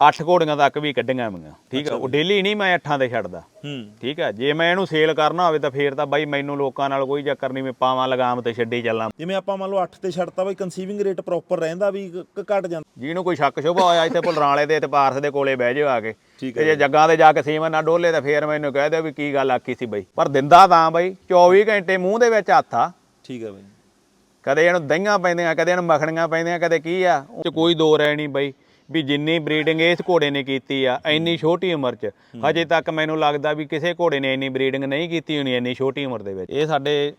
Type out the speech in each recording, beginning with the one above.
ਅੱਠ ਘੋੜੀਆਂ ਤੱਕ ਵੀ ਕੱਢੀਆਂ ਮੈਂ ਠੀਕ ਆ ਉਹ ਡੇਲੀ ਨਹੀਂ ਮੈਂ ਅੱਠਾਂ ਤੇ ਛੱਡਦਾ। ਠੀਕ ਆ ਜੇ ਮੈਂ ਇਹਨੂੰ ਸੇਲ ਕਰਨਾ ਹੋਵੇ ਤਾਂ ਫੇਰ ਤਾਂ ਬਾਈ ਮੈਨੂੰ ਲੋਕਾਂ ਨਾਲ ਕੋਈ ਚੱਕਰ ਨਹੀਂ ਮੈਂ ਪਾਵਾਂ ਲਗਾਮ ਤੇ ਛੱਡੀ ਚੱਲਾਂ। ਜਿਵੇਂ ਆਪਾਂ ਮੰਨ ਲਓ 8 ਤੇ ਛੱਡਤਾ ਬਈ ਕਨਸੀਵਿੰਗ ਰੇਟ ਪ੍ਰੋਪਰ ਰਹਿੰਦਾ ਵੀ ਘਟ ਜਾਂਦਾ। ਜਿਹਨੂੰ ਕੋਈ ਸ਼ੱਕ ਸ਼ੁਬਾ ਹੋਇਆ ਇੱਥੇ ਭੁੱਲਰਾਂ ਵਾਲੇ ਦੇ ਤੇ ਪਾਰਸ ਦੇ ਕੋਲੇ ਬਹਿ ਜਾਓ ਆ ਕੇ। ਠੀਕ ਤੇ ਜੇ ਜੱਗਾਂ ਤੇ ਜਾ ਕੇ ਸੀਮਨ ਨਾ ਡੋਲੇ ਤਾਂ ਫੇਰ ਮੈਨੂੰ ਕਹਿ ਦਿਓ ਵੀ ਕੀ ਗੱਲ ਆਖੀ ਸੀ ਬਾਈ। ਪਰ ਦਿੰਦਾ ਤਾਂ ਬਾਈ 24 ਘੰਟੇ ਮੂੰਹ ਦੇ ਵਿੱਚ ਹੱਥ ਆ। ਠੀਕ ਹੈ ਬਈ। ਕਦੇ ਇਹਨੂੰ ਦਹੀਂਆਂ ਪੈਂਦੀਆਂ ਕਦੇ ਇਹਨੂੰ ਮੱਖਣੀਆਂ ਪੈਂਦੀਆਂ ਕਦੇ ਕੀ ਆ। ਉਹ 'ਚ ਕੋਈ ਦੋ ਰਹਿ ਨਹੀਂ ਬਈ। ਵੀ ਜਿੰਨੀ ਬਰੀਡਿੰਗ ਇਸ ਘੋੜੇ ਨੇ ਕੀਤੀ ਆ ਇੰਨੀ ਛੋਟੀ ਉਮਰ 'ਚ। ਹਜੇ ਤੱਕ ਮੈਨੂੰ ਲੱਗਦਾ ਵੀ ਕਿਸੇ ਘੋੜੇ ਨੇ ਇੰਨੀ ਬਰੀਡਿੰਗ ਨਹੀਂ ਕੀਤੀ ਹੋਣੀ ਇੰਨੀ ਛੋਟੀ ਉਮਰ ਦੇ ਵਿੱਚ। ਇਹ ਸਾਡੇ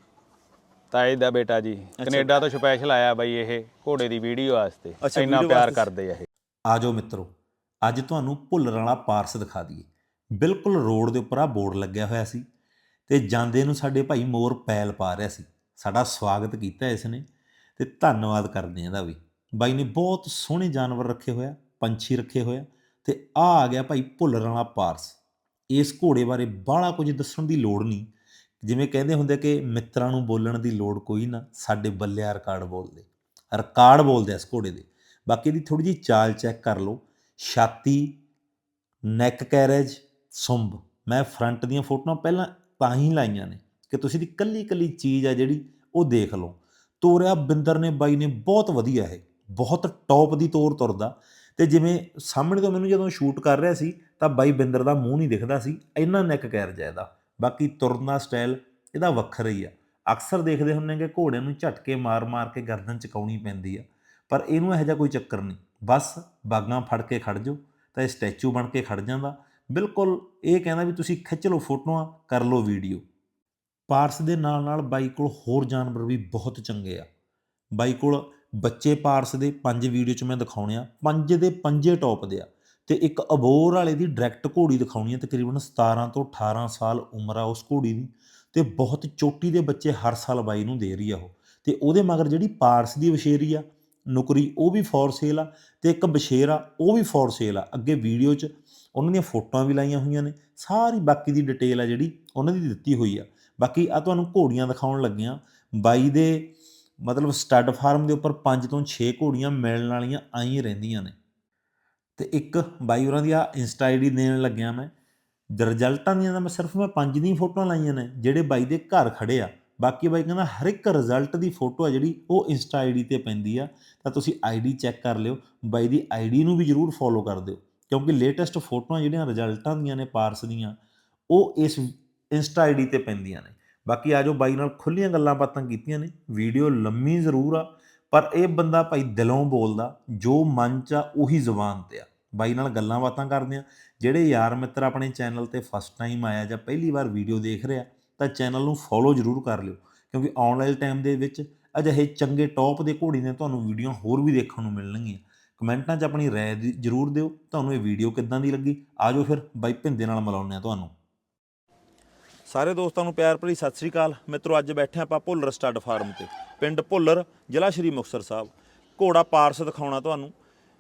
ਤਾਏ ਦਾ ਬੇਟਾ ਜੀ ਕੈਨੇਡਾ ਤੋਂ ਸਪੈਸ਼ਲ ਆਇਆ ਬਈ ਇਹ ਘੋੜੇ ਦੀ ਵੀਡੀਓ ਵਾਸਤੇ। ਇੰਨਾ ਪਿਆਰ। ਕਰਦੇ ਆ ਇਹ। ਆ ਜਾਓ ਮਿੱਤਰੋ ਅੱਜ ਤੁਹਾਨੂੰ ਭੁੱਲਰ ਵਾਲਾ ਪਾਰਸ ਦਿਖਾ ਦਈਏ। ਬਿਲਕੁਲ ਰੋਡ ਦੇ ਉੱਪਰ ਆ ਬੋਰਡ ਲੱਗਿਆ ਹੋਇਆ ਸੀ ਤੇ ਜਾਂਦੇ ਨੂੰ ਸਾਡੇ ਭਾਈ ਮੋਰ ਪੈਲ ਪਾ ਰਿਹਾ ਸੀ। ਸਾਡਾ ਸਵਾਗਤ ਕੀਤਾ ਇਸ ਨੇ ਤੇ ਧੰਨਵਾਦ ਕਰਦੇ ਹਾਂ ਇਹਦਾ ਵੀ। ਬਾਈ ਨੇ ਬਹੁਤ ਸੋਹਣੇ ਜਾਨਵਰ ਰੱਖੇ ਹੋਇਆ ਪੰਛੀ ਰੱਖੇ ਹੋਇਆ ਤੇ ਆ ਆ ਗਿਆ ਭਾਈ ਭੁੱਲਰ ਵਾਲਾ ਪਾਰਸ। ਇਸ ਘੋੜੇ ਬਾਰੇ ਬਾਹਲਾ ਕੁਝ ਦੱਸਣ ਦੀ ਲੋੜ ਨਹੀਂ। ਜਿਵੇਂ ਕਹਿੰਦੇ ਹੁੰਦੇ ਕਿ ਮਿੱਤਰਾਂ ਨੂੰ ਬੋਲਣ ਦੀ ਲੋੜ ਕੋਈ ਨਾ, ਸਾਡੇ ਬੱਲਿਆ ਰਿਕਾਰਡ ਬੋਲਦੇ। ਰਿਕਾਰਡ ਬੋਲਦੇ ਇਸ ਘੋੜੇ ਦੇ। ਬਾਕੀ ਦੀ ਥੋੜੀ ਜਿਹੀ ਚਾਲ ਚੈੱਕ ਕਰ ਲਓ। ਛਾਤੀ ਨੈਕ ਕੈਰੇਜ ਸੁੰਬ। ਮੈਂ ਫਰੰਟ ਦੀਆਂ ਫੋਟੋਆਂ ਪਹਿਲਾਂ ਤਾਂ ਹੀ ਲਾਈਆਂ ਨੇ ਕਿ ਤੁਸੀਂ ਦੀ ਕੱਲੀ ਕੱਲੀ ਚੀਜ਼ ਆ ਜਿਹੜੀ ਉਹ ਦੇਖ ਲਓ। ਤੋਰਿਆ ਬਿੰਦਰ ਨੇ, ਬਾਈ ਨੇ, ਬਹੁਤ ਵਧੀਆ ਹੈ ਬਹੁਤ ਟੌਪ ਦੀ ਤੌਰ ਤੁਰਦਾ। ਤੇ ਜਿਵੇਂ ਸਾਹਮਣੇ ਤੋਂ ਮੈਨੂੰ ਜਦੋਂ ਸ਼ੂਟ ਕਰ ਰਿਹਾ ਸੀ, ਤਾਂ ਬਾਈ ਬਿੰਦਰ ਦਾ ਮੂੰਹ ਨਹੀਂ ਦਿਖਦਾ ਸੀ, ਇੰਨਾ ਨੈਕ ਕੈਰ ਹੈ ਇਹਦਾ। ਬਾਕੀ ਤੁਰਨ ਦਾ ਸਟਾਈਲ ਇਹਦਾ ਵੱਖਰਾ ਹੀ ਆ। ਅਕਸਰ ਦੇਖਦੇ ਹੁੰਨੇ ਕਿ ਘੋੜਿਆਂ ਨੂੰ ਝਟਕੇ ਮਾਰ-ਮਾਰ ਕੇ ਗਰਦਨ ਚਕਾਉਣੀ ਪੈਂਦੀ ਆ। ਪਰ ਇਹਨੂੰ ਇਹੋ ਜਿਹਾ ਕੋਈ ਚੱਕਰ ਨਹੀਂ। ਬਸ ਬਾਗਾਂ ਫੜ ਕੇ ਖੜ ਜਾਓ, ਤਾਂ ਇਹ ਸਟੈਚੂ ਬਣ ਕੇ ਖੜ ਜਾਂਦਾ। ਬਿਲਕੁਲ ਇਹ ਕਹਿੰਦਾ ਵੀ ਤੁਸੀਂ ਖਿੱਚ ਲਓ ਫੋਟੋਆਂ, ਕਰ ਲਓ ਵੀਡੀਓ। ਪਾਰਸ ਦੇ ਨਾਲ ਨਾਲ ਬਾਈ ਕੋਲ ਹੋਰ ਜਾਨਵਰ ਵੀ ਬਹੁਤ ਚੰਗੇ ਆ। ਬਾਈ ਕੋਲ ਬੱਚੇ ਪਾਰਸ ਦੇ ਪੰਜ ਵੀਡੀਓ ਚ ਮੈਂ ਦਿਖਾਉਣੇ ਆ, ਪੰਜ ਦੇ ਪੰਜੇ ਟੌਪ ਦੇ ਆ ਤੇ ਇੱਕ ਅਬੋਰ ਵਾਲੇ ਦੀ ਡਾਇਰੈਕਟ ਘੋੜੀ ਦਿਖਾਉਣੀ ਆ, ਤਕਰੀਬਨ 17 ਤੋਂ 18 ਸਾਲ ਉਮਰ ਆ ਉਸ ਘੋੜੀ ਦੀ ਤੇ ਬਹੁਤ ਚੋਟੀ ਦੇ ਬੱਚੇ ਹਰ ਸਾਲ ਬਾਈ ਨੂੰ ਦੇ ਰਹੀ ਆ ਉਹ ਤੇ ਉਹਦੇ ਮਗਰ ਜਿਹੜੀ ਪਾਰਸ ਦੀ ਵਸ਼ੇਰੀ ਆ, ਨੁਕਰੀ ਉਹ ਵੀ ਫੋਰ ਸੇਲ ਆ ਤੇ ਇੱਕ ਬਸ਼ੇਰ ਉਹ ਵੀ ਫੋਰ ਸੇਲ ਆ, ਅੱਗੇ ਵੀਡੀਓ 'ਚ ਉਹਨਾਂ ਦੀਆਂ ਫੋਟੋਆਂ ਵੀ ਲਾਈਆਂ ਹੋਈਆਂ ਨੇ, ਸਾਰੀ ਬਾਕੀ ਦੀ ਡਿਟੇਲ ਆ ਜਿਹੜੀ ਉਹਨਾਂ ਦੀ ਦਿੱਤੀ ਹੋਈ ਆ। ਬਾਕੀ ਆ ਤੁਹਾਨੂੰ ਘੋੜੀਆਂ ਦਿਖਾਉਣ ਲੱਗਿਆ, ਬਾਈ ਦੇ ਮਤਲਬ ਸਟੱਡ ਫਾਰਮ ਦੇ ਉੱਪਰ 5 ਤੋਂ 6 ਘੋੜੀਆਂ ਮਿਲਣ ਵਾਲੀਆਂ ਆਈ ਰਹਿੰਦੀਆਂ ਨੇ। ਤੇ ਇੱਕ ਬਾਈ ਹੋਰਾਂ ਦੀ ਆ ਇੰਸਟਾ ਆਈਡੀ ਦੇਣ ਲੱਗਿਆ ਮੈਂ। ਰਿਜ਼ਲਟਾਂ ਦੀਆਂ ਤਾਂ ਮੈਂ ਸਿਰਫ ਮੈਂ ਪੰਜ ਦੀਆਂ ਫੋਟੋਆਂ ਲਾਈਆਂ ਨੇ, ਜਿਹੜੇ ਬਾਈ ਦੇ ਘਰ ਖੜੇ ਆ। ਬਾਕੀ ਬਾਈ ਕਹਿੰਦਾ ਹਰ ਇੱਕ ਰਿਜ਼ਲਟ ਦੀ ਫੋਟੋ ਆ ਜਿਹੜੀ ਉਹ ਇੰਸਟਾ ਆਈਡੀ ਤੇ ਪੈਂਦੀ ਆ। ਤਾਂ ਤੁਸੀਂ ਆਈਡੀ ਚੈੱਕ ਕਰ ਲਿਓ, ਬਾਈ ਦੀ ਆਈਡੀ ਨੂੰ ਵੀ ਜਰੂਰ ਫੋਲੋ ਕਰ ਦਿਓ। ਕਿਉਂਕਿ ਲੇਟੈਸਟ ਫੋਟੋਆਂ ਜਿਹੜੀਆਂ ਰਿਜ਼ਲਟਾਂ ਦੀਆਂ ਨੇ, ਪਾਰਸ ਦੀਆਂ, ਉਹ ਇਸ ਇੰਸਟਾ ਆਈਡੀ ਤੇ ਪੈਂਦੀਆਂ ਨੇ। ਬਾਕੀ ਆਜੋ ਬਾਈ ਨਾਲ ਖੁੱਲੀਆਂ ਗੱਲਾਂ ਬਾਤਾਂ ਕੀਤੀਆਂ ਨੇ ਵੀਡੀਓ ਲੰਮੀ ਜ਼ਰੂਰ ਆ, ਪਰ ਇਹ ਬੰਦਾ ਭਾਈ ਦਿਲੋਂ ਬੋਲਦਾ, ਜੋ ਮਨ ਚ ਆ ਉਹੀ ਜ਼ੁਬਾਨ ਤੇ ਆ। ਬਾਈ ਨਾਲ ਗੱਲਾਂ ਬਾਤਾਂ ਕਰਦੇ ਆ ਜਿਹੜੇ ਯਾਰ ਮਿੱਤਰ ਆਪਣੇ ਚੈਨਲ ਤੇ ਫਸਟ ਟਾਈਮ ਆਇਆ ਜਾਂ ਪਹਿਲੀ ਵਾਰ ਵੀਡੀਓ ਦੇਖ ਰਿਹਾ, ਤਾਂ ਚੈਨਲ ਨੂੰ ਫੋਲੋ ਜ਼ਰੂਰ ਕਰ ਲਿਓ, ਕਿਉਂਕਿ ਆਉਣ ਵਾਲੇ ਟਾਈਮ ਦੇ ਵਿੱਚ ਅਜਿਹੇ ਚੰਗੇ ਟੌਪ ਦੇ ਘੋੜੀ ਨੇ ਤੁਹਾਨੂੰ ਵੀਡੀਓ ਹੋਰ ਵੀ ਦੇਖਣ ਨੂੰ ਮਿਲਣਗੀਆਂ। ਕਮੈਂਟਾਂ 'ਚ ਆਪਣੀ ਰਾਏ ਦੀ ਜ਼ਰੂਰ ਦਿਓ, ਤੁਹਾਨੂੰ ਇਹ ਵੀਡੀਓ ਕਿੱਦਾਂ ਦੀ ਲੱਗੀ? ਆਜੋ ਫਿਰ ਬਾਈ, ਭਿੰਦੇ ਨਾਲ ਮਿਲਾਉਂਦੇ ਆ ਤੁਹਾਨੂੰ। ਸਾਰੇ ਦੋਸਤਾਂ ਨੂੰ ਪਿਆਰ ਭਰੀ ਸਤਿ ਸ੍ਰੀ ਅਕਾਲ। ਮਿੱਤਰੋ, ਅੱਜ ਬੈਠੇ ਆਪਾਂ ਭੁੱਲਰ ਸਟੱਡ ਫਾਰਮ ਤੇ। ਪਿੰਡ ਭੁੱਲਰ, ਜ਼ਿਲ੍ਹਾ ਸ਼੍ਰੀ ਮੁਕਤਸਰ ਸਾਹਿਬ। ਘੋੜਾ ਪਾਰਸ ਦਿਖਾਉਣਾ ਤੁਹਾਨੂੰ।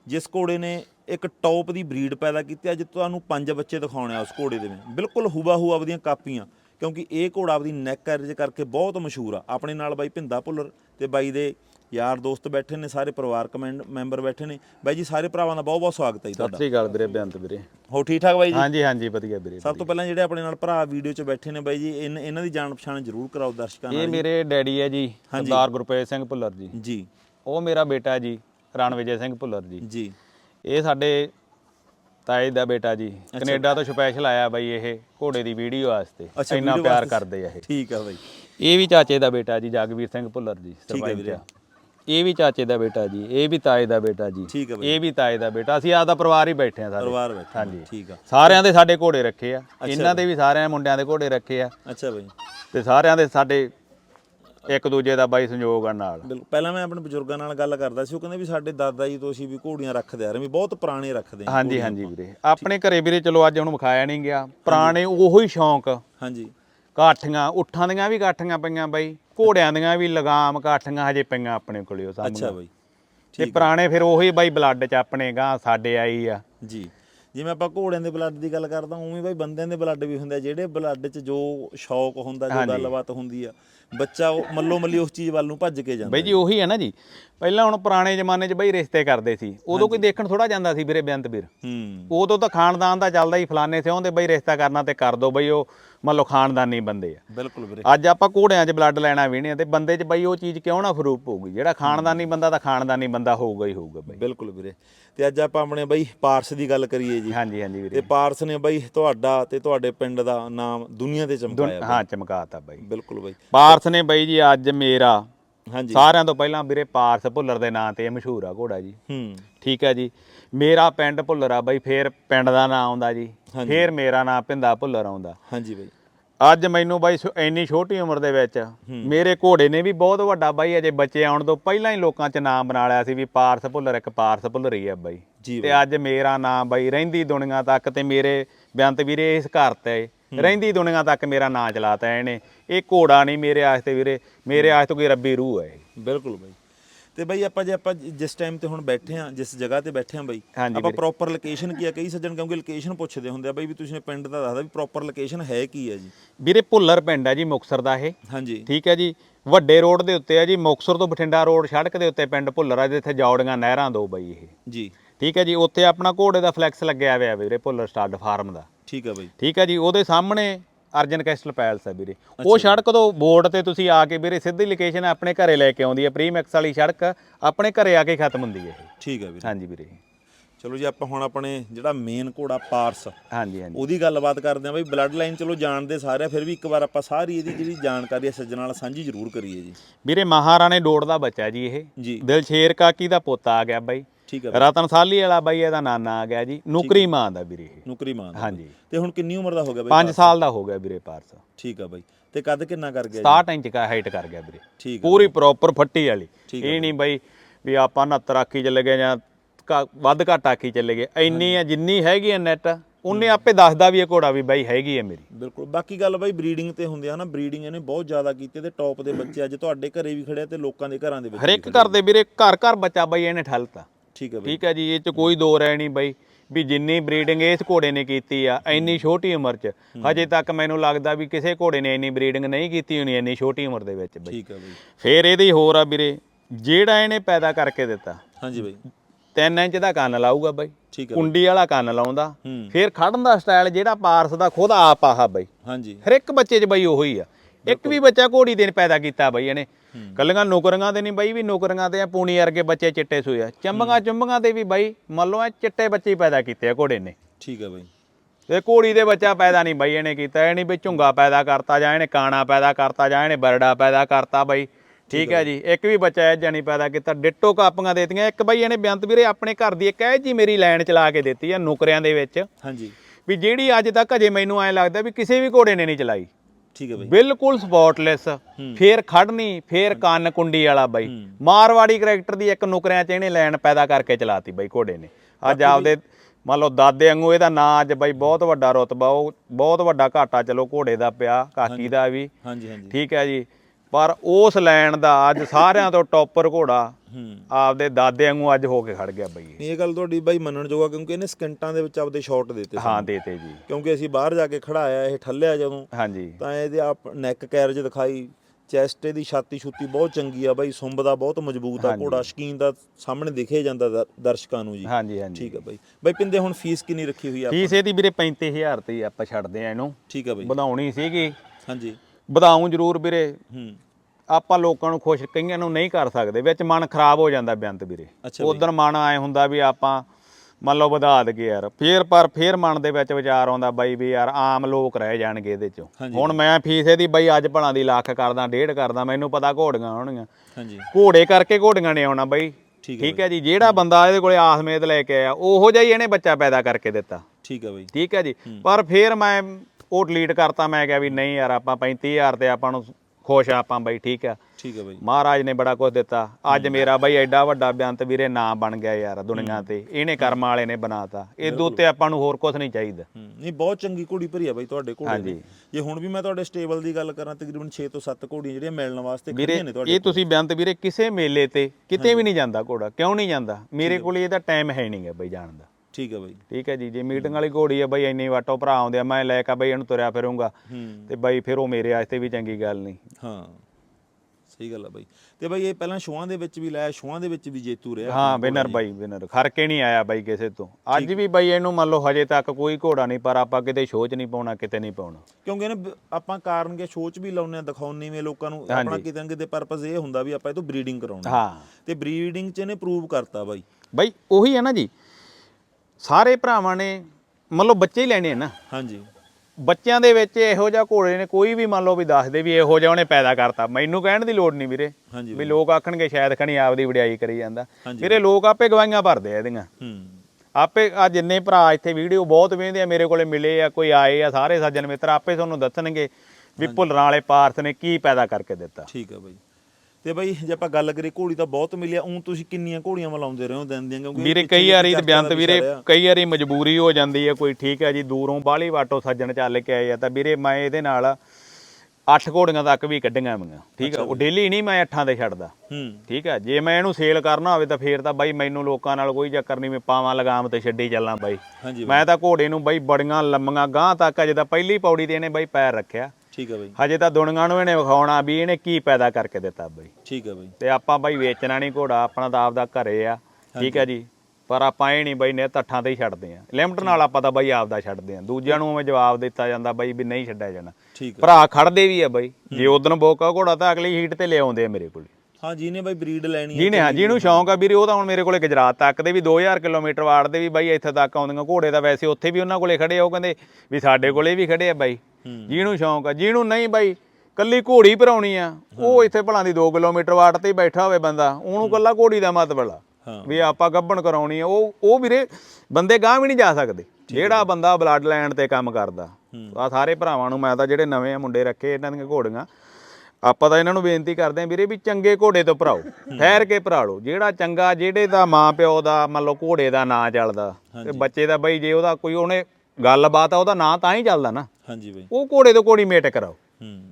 ਜਿਸ ਘੋੜੇ ਨੇ ਇੱਕ ਟੌਪ ਦੀ ਬਰੀਡ ਪੈਦਾ ਕੀਤੀ, ਅੱਜ ਤੁਹਾਨੂੰ ਪੰਜ ਬੱਚੇ ਦਿਖਾਉਣੇ ਆ ਉਸ ਘੋੜੇ ਦੇ ਵਿੱਚ। ਬਿਲਕੁਲ ਹੂਬਾ ਹੂ ਆਪਦੀਆਂ ਕਾਪੀਆਂ, ਕਿਉਂਕਿ ਇਹ ਘੋੜਾ ਆਪਦੀ ਨੈਕ ਕੈਰੇਜ ਕਰਕੇ ਬਹੁਤ ਮਸ਼ਹੂਰ ਆ। ਆਪਣੇ ਨਾਲ ਬਾਈ ਭਿੰਦਾ ਭੁੱਲਰ ਤੇ ਬਾਈ ਦੇ ਯਾਰ ਦੋਸਤ ਬੈਠੇ ਨੇ ਸਾਰੇ ਪਰਿਵਾਰਕ ਮੈਂਬ- ਮੈਂਬਰ ਬੈਠੇ ਨੇ। ਬਾਈ ਜੀ ਸਾਰੇ ਭਰਾਵਾਂ ਦਾ ਬਹੁਤ ਬਹੁਤ ਸਵਾਗਤ ਹੈ ਜੀ ਸਤਿ ਤੁਹਾਡਾ ਸ੍ਰੀ ਅਕਾਲ ਵੀਰੇ ਬੇਅੰਤ ਵੀਰੇ। ਹੋ ਠੀਕ ਠਾਕ ਬਾਈ ਜੀ? ਹਾਂਜੀ ਹਾਂਜੀ ਵਧੀਆ ਵੀਰੇ ਸਭ ਤੋਂ ਪਹਿਲਾਂ ਜਿਹੜੇ ਆਪਣੇ ਨਾਲ ਭਰਾ ਵੀਡੀਓ 'ਚ ਬੈਠੇ ਨੇ ਬਾਈ ਜੀ ਇਨ- ਇਹਨਾਂ ਦੀ ਜਾਣ ਪਛਾਣ ਜ਼ਰੂਰ ਕਰਾਓ ਦਰਸ਼ਕਾਂ ਇਹ ਨਾਲ ਮੇਰੇ ਡੈਡੀ ਹੈ ਜੀ ਸਰਦਾਰ ਗੁਰਪ੍ਰੀਤ ਸਿੰਘ ਭੁੱਲਰ ਜੀ। ਜੀ। ਉਹ ਮੇਰਾ ਬੇਟਾ ਜੀ ਰਣਵਿਜੇ ਸਿੰਘ ਭੁੱਲਰ ਜੀ। ਜੀ। ਇਹ ਸਾਡੇ ਤਾਏ ਦਾ ਬੇਟਾ ਜੀ। ਕੈਨੇਡਾ ਤੋਂ ਸਪੈਸ਼ਲ ਆਇਆ ਬਾਈ ਇਹ ਘੋੜੇ ਦੀ ਵੀਡੀਓ ਵਾਸਤੇ। ਇੰਨਾ video ਪਿਆਰ ਵਾਸਤੇ। ਕਰਦੇ ਆ ਇਹ। ਠੀਕ ਆ ਬਾਈ। ਇਹ ਵੀ ਚਾਚੇ ਦਾ ਬੇਟਾ ਜੀ ਜਗਵੀਰ ਸਿੰਘ ਭੁੱਲਰ ਜੀ ਠੀਕ ਹੈ ਵੀਰੇ। ਸਰਪੰਚ ਇਹ ਵੀ ਚਾਚੇ ਦਾ ਬੇਟਾ ਜੀ ਇਹ ਵੀ ਤਾਏ ਦਾ ਬੇਟਾ ਜੀ ਠੀਕ ਹੈ ਬਾਈ। ਇਹ ਵੀ ਤਾਏ ਦਾ ਬੇਟਾ ਅਸੀਂ ਆਪਦਾ ਪਰਿਵਾਰ ਹੀ ਬੈਠੇ ਆ ਸਾਰੇ। ਪਰਿਵਾਰ ਬੈਠਾ ਹਾਂਜੀ। ਠੀਕ ਆ। ਸਾਰਿਆਂ ਦੇ ਸਾਡੇ ਘੋੜੇ ਰੱਖੇ ਆ। ਇਹਨਾਂ ਦੇ ਵੀ ਸਾਰਿਆਂ ਮੁੰਡਿਆਂ ਦੇ ਘੋੜੇ ਰੱਖੇ ਆ। ਅੱਛਾ ਬਾਈ। ਤੇ ਸਾਰਿਆਂ ਦੇ ਸਾਡੇ ਇੱਕ ਦੂਜੇ ਦਾ ਬਾਈ ਸੰਯੋਗ ਆ ਨਾਲ। ਬਿਲਕੁਲ ਪਹਿਲਾਂ ਮੈਂ ਆਪਣੇ ਬਜ਼ੁਰਗਾਂ ਨਾਲ ਗੱਲ ਕਰਦਾ ਸੀ ਉਹ ਕਹਿੰਦੇ ਵੀ ਸਾਡੇ ਦਾਦਾ ਜੀ ਤੋਂ ਅਸੀਂ ਵੀ ਘੋੜੀਆਂ ਰੱਖਦੇ ਆ ਰਹੇ ਵੀ ਬਹੁਤ ਪੁਰਾਣੇ ਰੱਖਦੇ ਆ ਹਾਂਜੀ ਹਾਂਜੀ। ਵੀਰੇ। ਆਪਣੇ ਘਰੇ ਵੀਰੇ ਚਲੋ ਅੱਜ ਹੁਣ ਵਿਖਾਇਆ ਨਹੀਂ ਗਿਆ। ਪੁਰਾਣੇ ਉਹੋ ਹੀ ਸ਼ੌਂਕ। ਹਾਂਜੀ। ਕਾਠੀਆਂ ਉੱਠਾਂ ਦੀਆਂ ਵੀ ਕਾਠੀਆਂ ਪਈਆਂ ਬਾਈ। ਘੋੜਿਆਂ ਦੀਆਂ ਵੀ ਲਗਾਮ ਕਾਠੀਆਂ ਹਜੇ ਪਈਆਂ ਆਪਣੇ ਕੋਲੇ ਉਹ ਅੱਛਾ ਸਾਹਮਣੇ। ਬਾਈ ਤੇ ਪੁਰਾਣੇ ਫਿਰ ਉਹੀ ਬਾਈ ਬਲੱਡ ਚ ਆਪਣੇ ਗਾਂ ਸਾਡੇ ਆਈ ਆ। ਜੀ ਜਿਵੇਂ ਆਪਾਂ ਘੋੜਿਆਂ ਦੇ ਬਲੱਡ ਦੀ ਗੱਲ ਕਰਦਾ ਉਵੇਂ ਬਾਈ ਬੰਦਿਆਂ ਦੇ ਬਲੱਡ ਵੀ ਹੁੰਦੇ ਆ ਜਿਹੜੇ ਬਲੱਡ 'ਚ ਜੋ ਸ਼ੌਕ ਹੁੰਦਾ ਜੋ ਹਾਂਜੀ। ਗੱਲਬਾਤ ਹੁੰਦੀ ਆ ਬੱਚਾ ਉਹ ਮੱਲੋ ਮੱਲੀ ਉਸ ਚੀਜ਼ ਵੱਲ ਨੂੰ ਭੱਜ ਕੇ ਜਾਂਦਾ ਬਈ ਜੀ ਉਹੀ ਹੈ ਨਾ ਜੀ। ਪਹਿਲਾਂ ਹੁਣ ਪੁਰਾਣੇ ਜ਼ਮਾਨੇ 'ਚ ਬਈ ਰਿਸ਼ਤੇ ਕਰਦੇ ਸੀ ਉਦੋਂ ਕੋਈ ਦੇਖਣ ਥੋੜਾ ਜਾਂਦਾ ਸੀ ਵੀਰੇ ਬੇਅੰਤ ਵੀਰ। ਹੂੰ। ਉਦੋਂ ਤਾਂ ਖਾਨਦਾਨ ਦਾ ਚੱਲਦਾ ਹੀ ਫਲਾਣੇ ਸਿਉਂ ਦੇ ਬਈ ਰਿਸ਼ਤਾ ਕਰਨਾ ਤੇ ਕਰ ਦੋ ਬਈ ਉਹ ਮੰਨ ਲਓ ਖਾਨਦਾਨੀ ਬੰਦੇ ਆ। ਬਿਲਕੁਲ ਵੀਰੇ। ਅੱਜ ਆਪਾਂ ਘੋੜਿਆਂ 'ਚ ਬਲੱਡ ਲੈਣਾ ਵੀ ਨਹੀਂ ਤੇ ਬੰਦੇ 'ਚ ਬਈ ਉਹ ਚੀਜ਼ ਕਿਉਂ ਨਾ ਫਰੂਪ ਹੋਊਗੀ? ਜਿਹੜਾ ਖਾਨਦਾਨੀ ਬੰਦਾ ਤਾਂ ਖਾਨਦਾਨੀ ਬੰਦਾ ਹੋਊਗਾ ਹੀ ਹੋਊਗਾ ਬਈ। ਬਿਲਕੁਲ ਵੀਰੇ। ਤੇ ਅੱਜ ਆਪਾਂ ਆਪਣੇ ਬਾਈ ਪਾਰਸ ਦੀ ਗੱਲ ਕਰੀਏ ਜੀ। ਹਾਂਜੀ ਹਾਂਜੀ ਤੇ ਵੀਰੇ ਪਾਰਸ ਨੇ ਬਾਈ ਤੁਹਾਡਾ ਤੇ ਤੁਹਾਡੇ ਪਿੰਡ ਦਾ ਨਾਮ ਦੁਨੀਆ ਤੇ ਚਮਕਾਇਆ ਹਾਂ ਚਮਕਾਤਾ ਬਾਈ। ਬਿਲਕੁਲ ਬਾਈ। ਪਾਰਸ ਨੇ ਬਈ ਜੀ ਅੱਜ ਮੇਰਾ ਸਾਰਿਆਂ ਤੋਂ ਪਹਿਲਾਂ ਵੀਰੇ ਪਾਰਸ ਭੁੱਲਰ ਦੇ ਨਾਂ ਤੇ ਇਹ ਮਸ਼ਹੂਰ ਆ ਘੋੜਾ ਜੀ। ਹੂੰ। ਠੀਕ ਹੈ ਜੀ। ਮੇਰਾ ਪਿੰਡ ਭੁੱਲਰ ਆ ਬਾਈ ਫੇਰ ਪਿੰਡ ਦਾ ਨਾਂ ਆਉਂਦਾ ਜੀ। ਫੇਰ ਮੇਰਾ ਨਾਂ ਪਿੰਦਾ ਭੁੱਲਰ ਆਉਂਦਾ। ਹਾਂਜੀ ਬਾਈ। ਅੱਜ ਮੈਨੂੰ ਬਾਈ ਇੰਨੀ ਛੋਟੀ ਉਮਰ ਦੇ ਵਿੱਚ ਮੇਰੇ ਘੋੜੇ ਨੇ ਵੀ ਬਹੁਤ ਵੱਡਾ ਬਾਈ ਅਜੇ ਬੱਚੇ ਆਉਣ ਤੋਂ ਪਹਿਲਾਂ ਹੀ ਲੋਕਾਂ 'ਚ ਨਾਮ ਬਣਾ ਲਿਆ ਸੀ ਵੀ ਪਾਰਸ ਭੁੱਲਰ ਇੱਕ ਪਾਰਸ ਭੁੱਲਰ ਹੀ ਆ ਬਾਈ। ਤੇ ਅੱਜ ਮੇਰਾ ਨਾਮ ਬਾਈ ਰਹਿੰਦੀ ਦੁਨੀਆ ਤੱਕ ਤੇ ਮੇਰੇ ਬੇਅੰਤ ਵੀਰੇ ਇਸ ਘਰ ਤੇ ਰਹਿੰਦੀ ਦੁਨੀਆ ਤੱਕ ਮੇਰਾ ਨਾਂ ਚਲਾਤਾ ਇਹਨੇ। ਇਹ ਘੋੜਾ ਨਹੀਂ ਮੇਰੇ ਆਸਤੇ ਵੀਰੇ ਮੇਰੇ ਆਸਤੇ ਕੋਈ ਰੱਬੀ ਰੂਹ ਹੈ ਇਹ। ਬਿਲਕੁਲ ਬਾਈ। ਤੇ ਬਾਈ ਆਪਾਂ ਜੇ ਆਪਾਂ ਜਿਸ ਟਾਈਮ ਤੇ ਹੁਣ ਬੈਠੇ ਆ ਜਿਸ ਜਗ੍ਹਾ ਤੇ ਬੈਠੇ ਆ ਬਾਈ ਹਾਂਜੀ ਆਪਾਂ ਵੀਰੇ। ਪ੍ਰੋਪਰ ਲੋਕੇਸ਼ਨ ਕੀ ਆ ਕਈ ਸੱਜਣ ਕਿਉਂਕਿ ਲੋਕੇਸ਼ਨ ਪੁੱਛਦੇ ਹੁੰਦੇ ਆ ਬਾਈ ਵੀ ਤੁਸੀਂ ਪਿੰਡ ਦਾ ਦੱਸਦਾ ਵੀ ਪ੍ਰੋਪਰ ਲੋਕੇਸ਼ਨ ਹੈ ਕੀ ਹੈ ਜੀ? ਵੀਰੇ ਭੁੱਲਰ ਪਿੰਡ ਹੈ ਜੀ ਮੁਕਸਰ ਦਾ ਇਹ। ਹਾਂਜੀ। ਠੀਕ ਹੈ ਜੀ। ਵੱਡੇ ਰੋਡ ਦੇ ਉੱਤੇ ਹੈ ਜੀ ਮੁਕਸਰ ਤੋਂ ਬਠਿੰਡਾ ਰੋਡ ਸੜਕ ਦੇ ਉੱਤੇ ਪਿੰਡ ਭੁੱਲਰ ਆ ਜਿੱਥੇ ਜੌੜੀਆਂ ਨਹਿਰਾਂ ਦੋ ਬਈ ਇਹ। ਜੀ। ਠੀਕ ਹੈ ਜੀ ਉੱਥੇ ਆਪਣਾ ਘੋੜੇ ਦਾ ਫਲੈਕਸ ਲੱਗਿਆ ਹੋਇਆ ਵੀਰੇ ਭੁੱਲਰ ਸਟੱਡ ਫਾਰਮ ਦਾ। ਠੀਕ ਆ ਬਾਈ। ਠੀਕ ਹੈ ਜੀ ਉਹਦੇ ਸਾਹਮਣੇ ਅਰਜਨ ਕੈਸਟਲ ਪੈਲਸ ਹੈ ਵੀਰੇ। ਉਹ ਸੜਕ ਤੋਂ ਬੋਰਡ ਤੇ ਤੁਸੀਂ ਆ ਕੇ ਵੀਰੇ ਸਿੱਧੀ ਲੋਕੇਸ਼ਨ ਆਪਣੇ ਘਰੇ ਲੈ ਕੇ ਆਉਂਦੀ ਹੈ। ਪ੍ਰੀਮੈਕਸ ਵਾਲੀ ਸੜਕ ਆਪਣੇ ਘਰੇ ਆ ਕੇ ਖਤਮ ਹੁੰਦੀ ਹੈ ਇਹ। ਠੀਕ ਆ ਵੀਰੇ। ਹਾਂਜੀ ਵੀਰੇ। ਚਲੋ ਜੀ ਆਪਾਂ ਹੁਣ ਆਪਣੇ ਜਿਹੜਾ ਮੇਨ ਘੋੜਾ ਪਾਰਸ ਹਾਂਜੀ ਹਾਂਜੀ। ਉਹਦੀ ਗੱਲਬਾਤ ਕਰਦੇ ਆ ਬਈ। ਬਲੱਡ ਲਾਈਨ ਚਲੋ ਜਾਣਦੇ ਸਾਰੇ ਫਿਰ ਵੀ ਇੱਕ ਵਾਰ ਆਪਾਂ ਸਾਰੀ ਇਹਦੀ ਜਿਹੜੀ ਜਾਣਕਾਰੀ ਹੈ ਸੱਜਣ ਨਾਲ ਸਾਂਝੀ ਜ਼ਰੂਰ ਕਰੀਏ ਜੀ। ਵੀਰੇ ਮਹਾਰਾਣੇ ਡੋੜ ਦਾ ਬੱਚਾ ਜੀ ਇਹ। ਜੀ। ਦਿਲਸ਼ੇਰ ਕਾਕੀ ਦਾ ਪੋਤਾ ਆ ਗਿਆ ਬਾਈ। ਠੀਕ ਆ ਰਤਨ ਸਾਲੀ ਵਾਲਾ ਬਾਈ ਇਹਦਾ ਨਾਨਾ ਆ ਗਿਆ ਜੀ। ਨੁਕਰੀ ਮਾਂ ਦਾ ਵੀਰੇ ਇਹ। ਨੁਕਰੀ ਮਾਨ ਦਾ। ਹਾਂਜੀ। ਤੇ ਹੁਣ ਕਿੰਨੀ ਉਮਰ ਦਾ ਹੋ ਗਿਆ ਬਈ 5 ਸਾਲ ਦਾ ਹੋ ਗਿਆ ਵੀਰੇ ਪਾਰਸ। ਠੀਕ ਆ ਬਾਈ। ਤੇ ਕੱਦ ਕਿੰਨਾ ਕਰ ਗਿਆ ਜੀ? 67 ਇੰਚ ਦਾ ਹਾਈਟ ਕਰ ਗਿਆ ਵੀਰੇ। ਠੀਕ ਪੂਰੀ ਪ੍ਰੋਪਰ ਫੱਟੀ ਵਾਲੀ। ਇਹ ਨਹੀਂ ਬਾਈ ਵੀ ਆਪਾਂ 69 ਆਖੀ ਚੱਲੇ ਗਏ ਜਾਂ ਵੱਧ ਘੱਟ ਆਖੀ ਚੱਲੇ ਗਏ। ਇੰਨੀ ਆ ਜਿੰਨੀ ਹੈਗੀ ਆ ਨੈਟ ਉਹਨੇ ਆਪੇ ਦੱਸਦਾ ਵੀ ਇਹ ਘੋੜਾ ਵੀ ਬਾਈ ਹੈਗੀ ਆ ਮੇਰੀ। ਬਿਲਕੁਲ। ਬਾਕੀ ਗੱਲ ਬਾਈ ਬਰੀਡਿੰਗ ਤੇ ਹੁੰਦੀ ਆ ਨਾ ਬਰੀਡਿੰਗ ਇਹਨੇ ਬਹੁਤ ਜ਼ਿਆਦਾ ਕੀਤੀ ਤੇ ਟੌਪ ਦੇ ਬੱਚੇ ਅੱਜ ਤੁਹਾਡੇ ਘਰੇ ਵੀ ਖੜੇ ਤੇ ਲੋਕਾਂ ਦੇ ਘਰਾਂ ਦੇ ਵਿੱਚ ਹਰ ਇੱਕ। ਘਰ ਦੇ ਵੀਰੇ ਘਰ ਘਰ ਬੱਚਾ ਬਾਈ ਇਹਨੇ ਠਲਤਾ। ਠੀਕ ਬਾਈ। ਠੀਕ ਹੈ ਜੀ ਇਹ ਚ ਕੋਈ ਦੋ ਰਹਿ ਨਹੀਂ ਬਾਈ ਵੀ ਜਿੰਨੀ ਬਰੀਡਿੰਗ ਇਸ ਘੋੜੇ ਨੇ ਕੀਤੀ ਆ ਇੰਨੀ ਛੋਟੀ ਉਮਰ ਚ। ਹਜੇ ਤੱਕ ਮੈਨੂੰ ਲੱਗਦਾ ਵੀ ਕਿਸੇ ਘੋੜੇ ਨੇ ਇੰਨੀ ਬਰੀਡਿੰਗ ਨਹੀਂ ਕੀਤੀ ਹੋਣੀ ਇੰਨੀ ਛੋਟੀ ਉਮਰ ਦੇ ਵਿੱਚ ਬਾਈ। ਠੀਕ ਆ ਬਾਈ। ਫੇਰ ਇਹਦੀ ਹੋਰ ਆ ਵੀਰੇ ਜਿਹੜਾ ਇਹਨੇ ਪੈਦਾ ਕਰਕੇ ਦਿੱਤਾ ਹਾਂਜੀ ਬਾਈ। 3 ਇੰਚ ਦਾ ਕੰਨ ਲਾਊਗਾ ਬਾਈ। ਠੀਕ ਆ ਕੁੰਡੀ ਵਾਲਾ ਕੰਨ ਲਾਉਂਦਾ ਹੂੰ। ਫੇਰ ਖੜਨ ਦਾ ਸਟਾਈਲ ਜਿਹੜਾ ਪਾਰਸ ਦਾ ਖੁਦ ਆਪ ਆਹ ਬਾਈ। ਹਾਂਜੀ। ਹਰ ਇੱਕ ਬੱਚੇ 'ਚ ਬਾਈ ਉਹੀ ਆ। ਇੱਕ ਵੀ ਬੱਚਾ ਘੋੜੀ ਦੇ ਨੀ ਪੈਦਾ ਕੀਤਾ ਬਾਈ ਇਹਨੇ। ਕੱਲੀਆਂ ਨੌਕਰੀਆਂ ਦੇ ਨਹੀਂ ਬਾਈ ਵੀ ਨੌਕਰੀਆਂ ਤੇ ਆ ਪੂਣੀ ਵਰਗੇ ਬੱਚੇ ਚਿੱਟੇ ਸੋਏ ਆ। ਚੰਬੀਆਂ ਚੁੰਬੀਆਂ ਦੇ ਵੀ ਬਾਈ ਮੰਨ ਲਓ ਇਹ ਚਿੱਟੇ ਬੱਚੇ ਹੀ ਪੈਦਾ ਕੀਤੇ ਆ ਘੋੜੇ ਨੇ। ਠੀਕ ਆ ਬਾਈ। ਤੇ ਘੋੜੀ ਦੇ ਬੱਚਾ ਪੈਦਾ ਨਹੀਂ ਬਾਈ ਇਹਨੇ ਕੀਤਾ। ਇਹ ਨਹੀਂ ਵੀ ਝੁੰਗਾ ਪੈਦਾ ਕਰਤਾ ਜਾਂ ਇਹਨੇ ਕਾਣਾ ਪੈਦਾ ਕਰਤਾ ਜਾਂ ਇਹਨੇ ਬਰੜਾ ਪੈਦਾ ਕਰਤਾ ਬਾਈ। ਠੀਕ ਹੈ ਜੀ। ਇੱਕ ਵੀ ਬੱਚਾ ਇਹ ਜਾਨੀ ਪੈਦਾ ਕੀਤਾ। ਡਿੱਟੋ ਕਾਪੀਆਂ ਦੇਤੀਆਂ। ਇੱਕ ਬਾਈ ਇਹਨੇ ਬੇਅੰਤ ਵੀਰੇ ਆਪਣੇ ਘਰ ਦੀ ਇੱਕ ਇਹ ਜੀ ਮੇਰੀ ਲਾਈਨ ਚਲਾ ਕੇ ਦਿੱਤੀ ਆ ਨੌਕਰੀਆਂ ਦੇ ਵਿੱਚ। ਹਾਂਜੀ। ਵੀ ਜਿਹੜੀ ਅੱਜ ਤੱਕ ਅਜੇ ਮੈਨੂੰ ਐ ਲੱਗਦਾ ਵੀ ਕਿਸੇ ਵੀ ਘੋੜੇ ਨੇ ਨਹੀਂ ਚਲਾਈ। ਠੀਕ ਆ ਬਾਈ। ਬਿਲਕੁਲ ਸਪੌਟਲੈਸ ਫੇਰ ਖੜਨੀ ਫੇਰ ਕੰਨ ਕੁੰਡੀ ਵਾਲਾ ਬਾਈ। ਮਾਰਵਾੜੀ ਕਰੈਕਟਰ ਦੀ ਇੱਕ ਨੁਕਰਿਆਂ ਚ ਇਹਨੇ ਲਾਈਨ ਪੈਦਾ ਕਰਕੇ ਚਲਾਤੀ ਬਾਈ ਘੋੜੇ ਨੇ। ਅੱਜ ਆਪਦੇ ਮੰਨ ਲਓ ਦਾਦੇ ਵਾਂਗੂ ਇਹਦਾ ਨਾਂ ਅੱਜ ਬਾਈ ਬਹੁਤ ਵੱਡਾ ਰਤਬਾ ਉਹ ਬਹੁਤ ਵੱਡਾ ਘਾਟਾ ਚਲੋ ਘੋੜੇ ਦਾ ਪਿਆ ਕਾਕੀ ਦਾ ਵੀ। ਹਾਂਜੀ ਹਾਂਜੀ। ਠੀਕ ਹੈ ਜੀ। ਪਰ ਉਸ ਲਾਈਨ ਦਾ ਅੱਜ ਸਾਰਿਆਂ ਤੋਂ ਟੌਪਰ ਘੋੜਾ ਆਪਦੇ ਦਾਦੇ ਵਾਂਗੂ ਅੱਜ ਹੋ ਕੇ ਖੜ ਗਿਆ ਬਾਈ ਇਹ। ਨਹੀਂ, ਇਹ ਗੱਲ ਤੁਹਾਡੀ ਬਾਈ ਮੰਨਣ ਜੋਗਾ ਕਿਉਂਕਿ ਇਹਨੇ ਸਕਿੰਟਾਂ ਦੇ ਵਿੱਚ ਆਪਦੇ ਸ਼ਾਟ ਦਿੱਤੇ ਹਾਂ ਦੇਤੇ ਜੀ। ਕਿਉਂਕਿ ਅਸੀਂ ਬਾਹਰ ਜਾ ਕੇ ਖੜਾਇਆ ਇਹ ਠੱਲਿਆ ਜਦੋਂ। ਹਾਂਜੀ। ਤਾਂ ਇਹਦੇ ਆਪ ਨੈਕ ਕੈਰਜ ਦਿਖਾਈ। ਚੈਸਟ ਇਹਦੀ ਛਾਤੀ ਛੁੱਤੀ ਬਹੁਤ ਚੰਗੀ ਆ ਬਾਈ। ਸੁੰਬ ਦਾ ਬਹੁਤ ਮਜ਼ਬੂਤ ਆ ਘੋੜਾ। ਸ਼ਕੀਨ ਦਾ ਸਾਹਮਣੇ ਦਿਖੇ ਜਾਂਦਾ ਦਰ- ਦਰਸ਼ਕਾਂ ਨੂੰ ਜੀ। ਹਾਂਜੀ ਹਾਂਜੀ। ਠੀਕ ਆ ਬਾਈ। ਬਾਈ ਪਿੰਦੇ ਹੁਣ ਫੀਸ ਕਿੰਨੀ ਰੱਖੀ ਹੋਈ ਆ ਫੀਸ ਇਹਦੀ ਵੀਰੇ 35000 ਤੇ ਹੀ ਆਪਾਂ ਛੱਡਦੇ ਆ ਇਹਨੂੰ। ਠੀਕ ਆ ਬਾਈ। ਵਧਾਉਣੀ ਸੀਗੀ। ਹਾਂਜੀ। ਵਧਾਉਂ ਜ਼ਰੂਰ ਵੀਰੇ। ਹੂੰ। ਆਪਾਂ ਲੋਕਾਂ ਨੂੰ ਖੁਸ਼ ਕਈਆਂ ਨੂੰ ਨਹੀਂ ਕਰ ਸਕਦੇ ਵਿੱਚ ਮਨ ਖਰਾਬ ਹੋ ਜਾਂਦਾ ਬੇਅੰਤ ਵੀਰੇ। ਅੱਛਾ ਉਦੋਂ ਮਨ ਆਏ ਹੁੰਦਾ ਵੀ ਆਪਾਂ ਮੰਨ ਲਓ ਵਧਾ ਦਗੇ ਯਾਰ ਫੇਰ ਪਰ ਫੇਰ ਮਨ ਦੇ ਵਿੱਚ ਵਿਚਾਰ ਆਉਂਦਾ ਬਾਈ ਵੀ ਯਾਰ ਆਮ ਲੋਕ ਰਹਿ ਜਾਣਗੇ ਇਹਦੇ ਚੋਂ। ਹਾਂਜੀ। ਹੁਣ ਮੈਂ ਫੀਸ ਇਹਦੀ ਬਾਈ ਅੱਜ ਭਲਾਂ ਦੀ ਲੱਖ ਕਰਦਾ ਡੇਢ ਕਰਦਾ ਮੈਨੂੰ ਪਤਾ ਘੋੜੀਆਂ ਹੋਣਗੀਆਂ ਹਾਂਜੀ। ਘੋੜੇ ਕਰਕੇ ਘੋੜੀਆਂ ਨੇ ਆਉਣਾ ਬਾਈ। ਠੀਕ ਹੈ ਠੀਕ ਹੈ ਜੀ ਜਿਹੜਾ ਬੰਦਾ ਇਹਦੇ ਕੋਲੇ ਆਸਮੇਤ ਲੈ ਕੇ ਆਇਆ ਉਹੋ ਜਿਹਾ ਹੀ ਇਹਨੇ ਬੱਚਾ ਪੈਦਾ ਕਰਕੇ ਦਿੱਤਾ। ਠੀਕ ਆ ਬਾਈ। ਠੀਕ ਹੈ ਜੀ ਪਰ ਫਿਰ ਮੈਂ ਉਹ ਡਿਲੀਟ ਕਰਤਾ ਮੈਂ ਕਿਹਾ ਵੀ ਨਹੀਂ ਯਾਰ ਆਪਾਂ 35000 ਤੇ ਆਪਾਂ ਨੂੰ ਖੁਸ਼ ਆ ਆਪਾਂ ਬਾਈ ਠੀਕ ਆ। ਠੀਕ ਆ ਬਾਈ। ਮਹਾਰਾਜ ਨੇ ਬੜਾ ਕੁਝ ਦਿੱਤਾ। ਅੱਜ ਮੇਰਾ ਬਾਈ ਐਡਾ ਵੱਡਾ ਬੇਅੰਤ ਵੀਰੇ ਨਾਂ ਬਣ ਗਿਆ ਯਾਰ ਦੁਨੀਆ ਤੇ। ਇਹਨੇ ਕਰਮਾਂ ਵਾਲੇ ਨੇ ਬਣਾਤਾ। ਇਹਦੇ ਉੱਤੇ ਆਪਾਂ ਨੂੰ ਹੋਰ ਕੁਝ ਨਹੀਂ ਚਾਹੀਦਾ। ਹੂੰ, ਨਹੀਂ ਬਹੁਤ ਚੰਗੀ ਘੋੜੀ ਭਰੀ ਆ ਬਾਈ ਤੁਹਾਡੇ। ਦੀ ਜੇ ਹੁਣ ਵੀ ਮੈਂ ਤੁਹਾਡੇ ਸਟੇਬਲ ਦੀ ਗੱਲ ਕਰਾਂ ਤਕਰੀਬਨ 6 ਤੋਂ 7 ਘੋੜੀਆਂ ਜਿਹੜੀਆਂ ਮਿਲਣ ਵਾਸਤੇ ਖੜੀਆਂ ਨੇ ਤੁਹਾਡੇ ਇਹ ਤੁਸੀਂ ਬੇਅੰਤ ਵੀਰੇ ਕਿਸੇ ਮੇਲੇ ਤੇ ਕਿਤੇ ਵੀ ਨਹੀਂ ਜਾਂਦਾ ਘੋੜਾ। ਕਿਉਂ ਨਹੀਂ ਜਾਂਦਾ? ਮੇਰੇ ਕੋਲ ਇਹਦਾ ਟਾਈਮ ਹੈ ਨਹੀਂਗਾ ਬਈ ਜਾਣ ਦਾ। ਠੀਕ ਹੈ ਬਾਈ। ਠੀਕ ਹੈ ਜੀ ਜੇ ਮੀਟਿੰਗ ਵਾਲੀ ਘੋੜੀ ਆ ਬਈ ਇੰਨੀ ਵਾਟੋ ਭਰਾ ਆਉਂਦੇ ਆ ਮੈਂ ਲੈ ਕੇ ਬਈ ਇਹਨੂੰ ਤੁਰਿਆ ਫਿਰੂੰਗਾ। ਤੇ ਬਈ ਫਿਰ ਉਹ ਮੇਰੇ ਵਾਸਤੇ ਵੀ ਚੰਗੀ ਗੱਲ ਨਹੀਂ। ਹਾਂ ਸਹੀ ਗੱਲ ਆ ਬਾਈ। ਤੇ ਬਾਈ ਇਹ ਪਹਿਲਾਂ ਸ਼ੋਆਂ ਦੇ ਵਿੱਚ ਵੀ ਲਾਇਆ ਸ਼ੋਆਂ ਦੇ ਵਿੱਚ ਵੀ ਜੇਤੂ ਰਿਹਾ ਹਾਂ ਵਿਨਰ ਬਾਈ ਵਿਨਰ ਖਰਕੇ ਨਹੀਂ ਆਇਆ ਬਾਈ ਕਿਸੇ ਤੋਂ। ਅੱਜ ਵੀ ਬਾਈ ਇਹਨੂੰ ਮੰਨ ਲਓ ਹਜੇ ਤੱਕ ਕੋਈ ਘੋੜਾ ਨਹੀਂ ਪਰ ਆਪਾਂ ਕਿਤੇ ਸ਼ੋਅ 'ਚ ਨਹੀਂ ਪਾਉਣਾ ਕਿਤੇ ਨਹੀਂ ਪਾਉਣਾ। ਕਿਉਂਕਿ ਨਾ ਆਪਾਂ ਕਾਰਨ ਕੇ ਸ਼ੋਅ 'ਚ ਵੀ ਲਾਉਨੇ ਆ ਦਿਖਾਉਣੇ ਵੇ ਲੋਕਾਂ ਨੂੰ। ਆਪਣਾ ਕਿਤੇ ਨਾ ਕਿਤੇ ਪਰਪਸ ਇਹ ਹੁੰਦਾ ਵੀ ਆਪਾਂ ਇਹ ਤੋਂ ਬਰੀਡਿੰਗ ਕਰਾਉਣੀ ਹਾਂ। ਤੇ ਬਰੀਡਿੰਗ 'ਚ ਇਹਨੇ ਪ੍ਰੂਵ ਕਰਤਾ ਬਾਈ। ਬਾਈ ਉਹੀ ਹੈ ਨਾ ਜੀ ਸਾਰੇ ਭਰਾਵਾਂ ਨੇ ਮੰਨ ਲਓ ਬੱਚੇ ਹੀ ਲੈਣੇ ਆ ਨਾ। ਹਾਂਜੀ। ਬੱਚਿਆਂ ਦੇ ਵਿੱਚ ਇਹੋ ਜਿਹਾ ਘੋੜੇ ਨੇ ਕੋਈ ਵੀ ਮੰਨ ਲਓ ਵੀ ਦੱਸ ਦੇ ਵੀ ਇਹੋ ਜਿਹਾ ਉਹਨੇ ਪੈਦਾ ਕਰਤਾ। ਮੈਨੂੰ ਕਹਿਣ ਦੀ ਲੋੜ ਨਹੀਂ ਵੀਰੇ ਹਾਂਜੀ ਵੀ ਲੋਕ ਆਖਣਗੇ ਸ਼ਾਇਦ ਖਣੀ ਆਪਦੀ ਵਡਿਆਈ ਕਰੀ ਜਾਂਦਾ। ਵੀਰੇ ਲੋਕ ਆਪੇ ਗਵਾਹੀਆਂ ਭਰਦੇ ਆ ਇਹਦੀਆਂ। ਹੂੰ। ਆਪੇ ਆ ਜਿੰਨੇ ਭਰਾ ਇੱਥੇ ਵੀਡੀਓ ਬਹੁਤ ਵੇਖਦੇ ਆ ਮੇਰੇ ਕੋਲੇ ਮਿਲੇ ਆ ਕੋਈ ਆਏ ਆ ਸਾਰੇ ਸੱਜਣ ਮਿੱਤਰ ਆਪੇ ਤੁਹਾਨੂੰ ਦੱਸਣਗੇ ਵੀ ਭੁੱਲਰਾਂ ਵਾਲੇ ਪਾਰਥ ਨੇ ਕੀ ਪੈਦਾ ਕਰਕੇ ਦਿੱਤਾ। ਠੀਕ ਆ ਬਾਈ। ਤੇ ਬਾਈ ਜੇ ਆਪਾਂ ਗੱਲ ਕਰੀਏ ਘੋੜੀ ਤਾਂ ਬਹੁਤ ਮਿਲਿਆ ਉਂ ਤੁਸੀਂ ਕਿੰਨੀਆਂ ਘੋੜੀਆਂ ਮਲਾਉਂਦੇ ਰਹੇ ਹੋ ਦਿਨ ਦੀਆਂ? ਕਿਉਂਕਿ ਵੀਰੇ ਕਈ ਵਾਰੀ ਤੇ ਬਿਆੰਤ ਵੀਰੇ। ਕਈ ਵਾਰੀ ਮਜਬੂਰੀ ਹੋ ਜਾਂਦੀ ਹੈ ਕੋਈ ਠੀਕ ਹੈ ਜੀ ਦੂਰੋਂ ਬਾਹਲੀ ਵਾਟੋ ਸੱਜਣ ਚੱਲ ਕੇ ਆਏ ਆ ਤਾਂ ਵੀਰੇ ਮੈਂ ਇਹਦੇ ਨਾਲ ਅੱਠ ਘੋੜੀਆਂ ਤੱਕ ਵੀ ਕੱਢੀਆਂ ਮੰਗਾ ਠੀਕ ਹੈ ਉਹ ਡੇਲੀ ਨਹੀਂ ਮੈਂ ਅੱਠਾਂ ਤੇ ਛੱਡਦਾ ਹੂੰ। ਠੀਕ ਹੈ ਜੇ ਮੈਂ ਇਹਨੂੰ ਸੇਲ ਕਰਨਾ ਹੋਵੇ ਤਾਂ ਫੇਰ ਤਾਂ ਬਾਈ ਮੈਨੂੰ ਲੋਕਾਂ ਨਾਲ ਕੋਈ ਚੱਕਰ ਨਹੀਂ ਮੈਂ ਪਾਵਾਂ ਲਗਾਮ ਤੇ ਛੱਡੀ ਚੱਲਾਂ ਬਾਈ, ਮੈਂ ਤਾਂ ਘੋੜੇ ਨੂੰ ਬਾਈ ਬੜੀਆਂ ਲੰਮੀਆਂ ਗਾਂ ਤੱਕ ਅਜੇ ਤਾਂ ਪਹਿਲੀ ਪੌੜੀ ਤੇ ਇਹਨੇ ਬਾਈ ਪੈਰ ਰੱਖਿਆ। ਠੀਕ ਆ ਬਾਈ। ਹਜੇ ਤਾਂ ਦੁਨੀਆਂ ਨੂੰ ਇਹਨੇ ਵਿਖਾਉਣਾ ਵੀ ਇਹਨੇ ਕੀ ਪੈਦਾ ਕਰਕੇ ਦਿੱਤਾ ਬਾਈ। ਠੀਕ ਆ ਬਾਈ। ਤੇ ਆਪਾਂ ਬਾਈ ਵੇਚਣਾ ਨਹੀਂ ਘੋੜਾ ਆਪਣਾ ਤਾਂ ਆਪਦਾ ਘਰੇ ਆ। ਠੀਕ ਹੈ ਜੀ। ਪਰ ਆਪਾਂ ਇਹ ਨਹੀਂ ਬਾਈ ਨੇ ਤੱਠਾਂ ਤੇ ਹੀ ਛੱਡਦੇ ਆ। ਲਿਮਟ ਨਾਲ ਆਪਾਂ ਤਾਂ ਬਾਈ ਆਪਦਾ ਛੱਡਦੇ ਆ। ਦੂਜਿਆਂ ਨੂੰ ਉਵੇਂ ਜਵਾਬ ਦਿੱਤਾ ਜਾਂਦਾ ਬਾਈ ਵੀ ਨਹੀਂ ਛੱਡਿਆ ਜਾਣਾ। ਭਰਾ ਖੜਦੇ ਵੀ ਆ ਬਾਈ। ਜੇ ਉਦੋਂ ਬੋਕਾ ਘੋੜਾ ਤਾਂ ਅਗਲੀ ਹੀਟ ਤੇ ਲਿਆਉਂਦੇ ਆ ਮੇਰੇ ਕੋਲ। ਹਾਂ ਜਿਹਨੇ ਬਾਈ ਬਰੀਡ ਲੈਣੀ ਹੈ ਜਿਹਨੇ ਹਾਂ ਜਿਹਨੂੰ ਸ਼ੌਂਕ ਆ ਵੀਰੇ ਉਹ ਤਾਂ ਹੁਣ ਮੇਰੇ ਕੋਲੇ ਗੁਜਰਾਤ ਤੱਕ ਦੇ ਵੀ 2000 ਕਿਲੋਮੀਟਰ ਵਾੜਦੇ ਵੀ ਬਾਈ ਇੱਥੇ ਤੱਕ ਆਉਂਦੀਆਂ। ਘੋੜੇ ਤਾਂ ਵੈਸੇ ਉੱਥੇ ਵੀ ਉਹਨਾਂ ਕੋਲੇ ਖੜੇ ਆ। ਉਹ ਕਹਿੰਦੇ ਵੀ ਸਾਡੇ ਕੋਲੇ ਵੀ ਖੜੇ ਆ ਬਾਈ। ਹੂੰ। ਜਿਹਨੂੰ ਸ਼ੌਂਕ ਆ। ਜਿਹਨੂੰ ਨਹੀਂ ਬਾਈ ਕੱਲੀ ਘੋੜੀ ਭਰਾਉਣੀ ਆ। ਉਹ ਇੱਥੇ ਭਲਾਂ ਦੀ 2 ਕਿਲੋਮੀਟਰ ਵਾਟ ਤੇ ਬੈਠਾ ਹੋਵੇ ਬੰਦਾ। ਉਹਨੂੰ ਕੱਲਾ ਘੋੜੀ ਦਾ ਮਤ ਬਲਾ ਹਾਂ। ਵੀ ਆਪਾਂ ਗੱਭਣ ਕਰਾਉਣੀ ਆ। ਉਹ ਉਹ ਵੀਰੇ ਬੰਦੇ ਗਾਂ ਵੀ ਨਹੀਂ ਜਾ ਸਕਦੇ। ਜਿਹੜਾ ਬੰਦਾ ਬਲੱਡ ਲੈਂਡ ਤੇ ਕੰਮ ਕਰਦਾ। ਆ ਸਾਰੇ ਭਰਾਵਾਂ ਨੂੰ ਮੈਂ ਤਾਂ ਜਿਹੜੇ ਨਵੇਂ ਆ ਮੁੰਡੇ ਰੱਖੇ ਇਹਨਾਂ ਦੀਆਂ ਘੋੜੀਆਂ। ਆਪਾਂ ਤਾਂ ਇਹਨਾਂ ਨੂੰ ਬੇਨਤੀ ਕਰਦੇ ਆਂ ਵੀਰੇ ਵੀ ਚੰਗੇ ਘੋੜੇ ਤੋਂ ਭਰਾਓ। ਠਹਿਰ ਕੇ ਭਰਾ ਲਓ। ਜਿਹੜਾ ਚੰਗਾ ਜਿਹੜੇ ਦਾ ਮਾਂ ਪਿਓ ਦਾ ਮੰਨ ਲਓ ਘੋੜੇ ਦਾ ਨਾਂ ਚੱਲਦਾ ਤੇ ਬੱਚੇ ਦਾ ਬਈ ਜੇ ਉਹਦਾ ਕੋਈ ਉਹਨੇ ਗੱਲਬਾਤ ਆ ਉਹਦਾ ਨਾਂ ਤਾਂ ਹੀ ਚੱਲਦਾ ਨਾ। ਹਾਂਜੀ ਬਾਈ। ਉਹ ਘੋੜੇ ਤੋਂ ਘੋੜੀ ਮੇਟ ਕਰਾਓ। ਹੂੰ।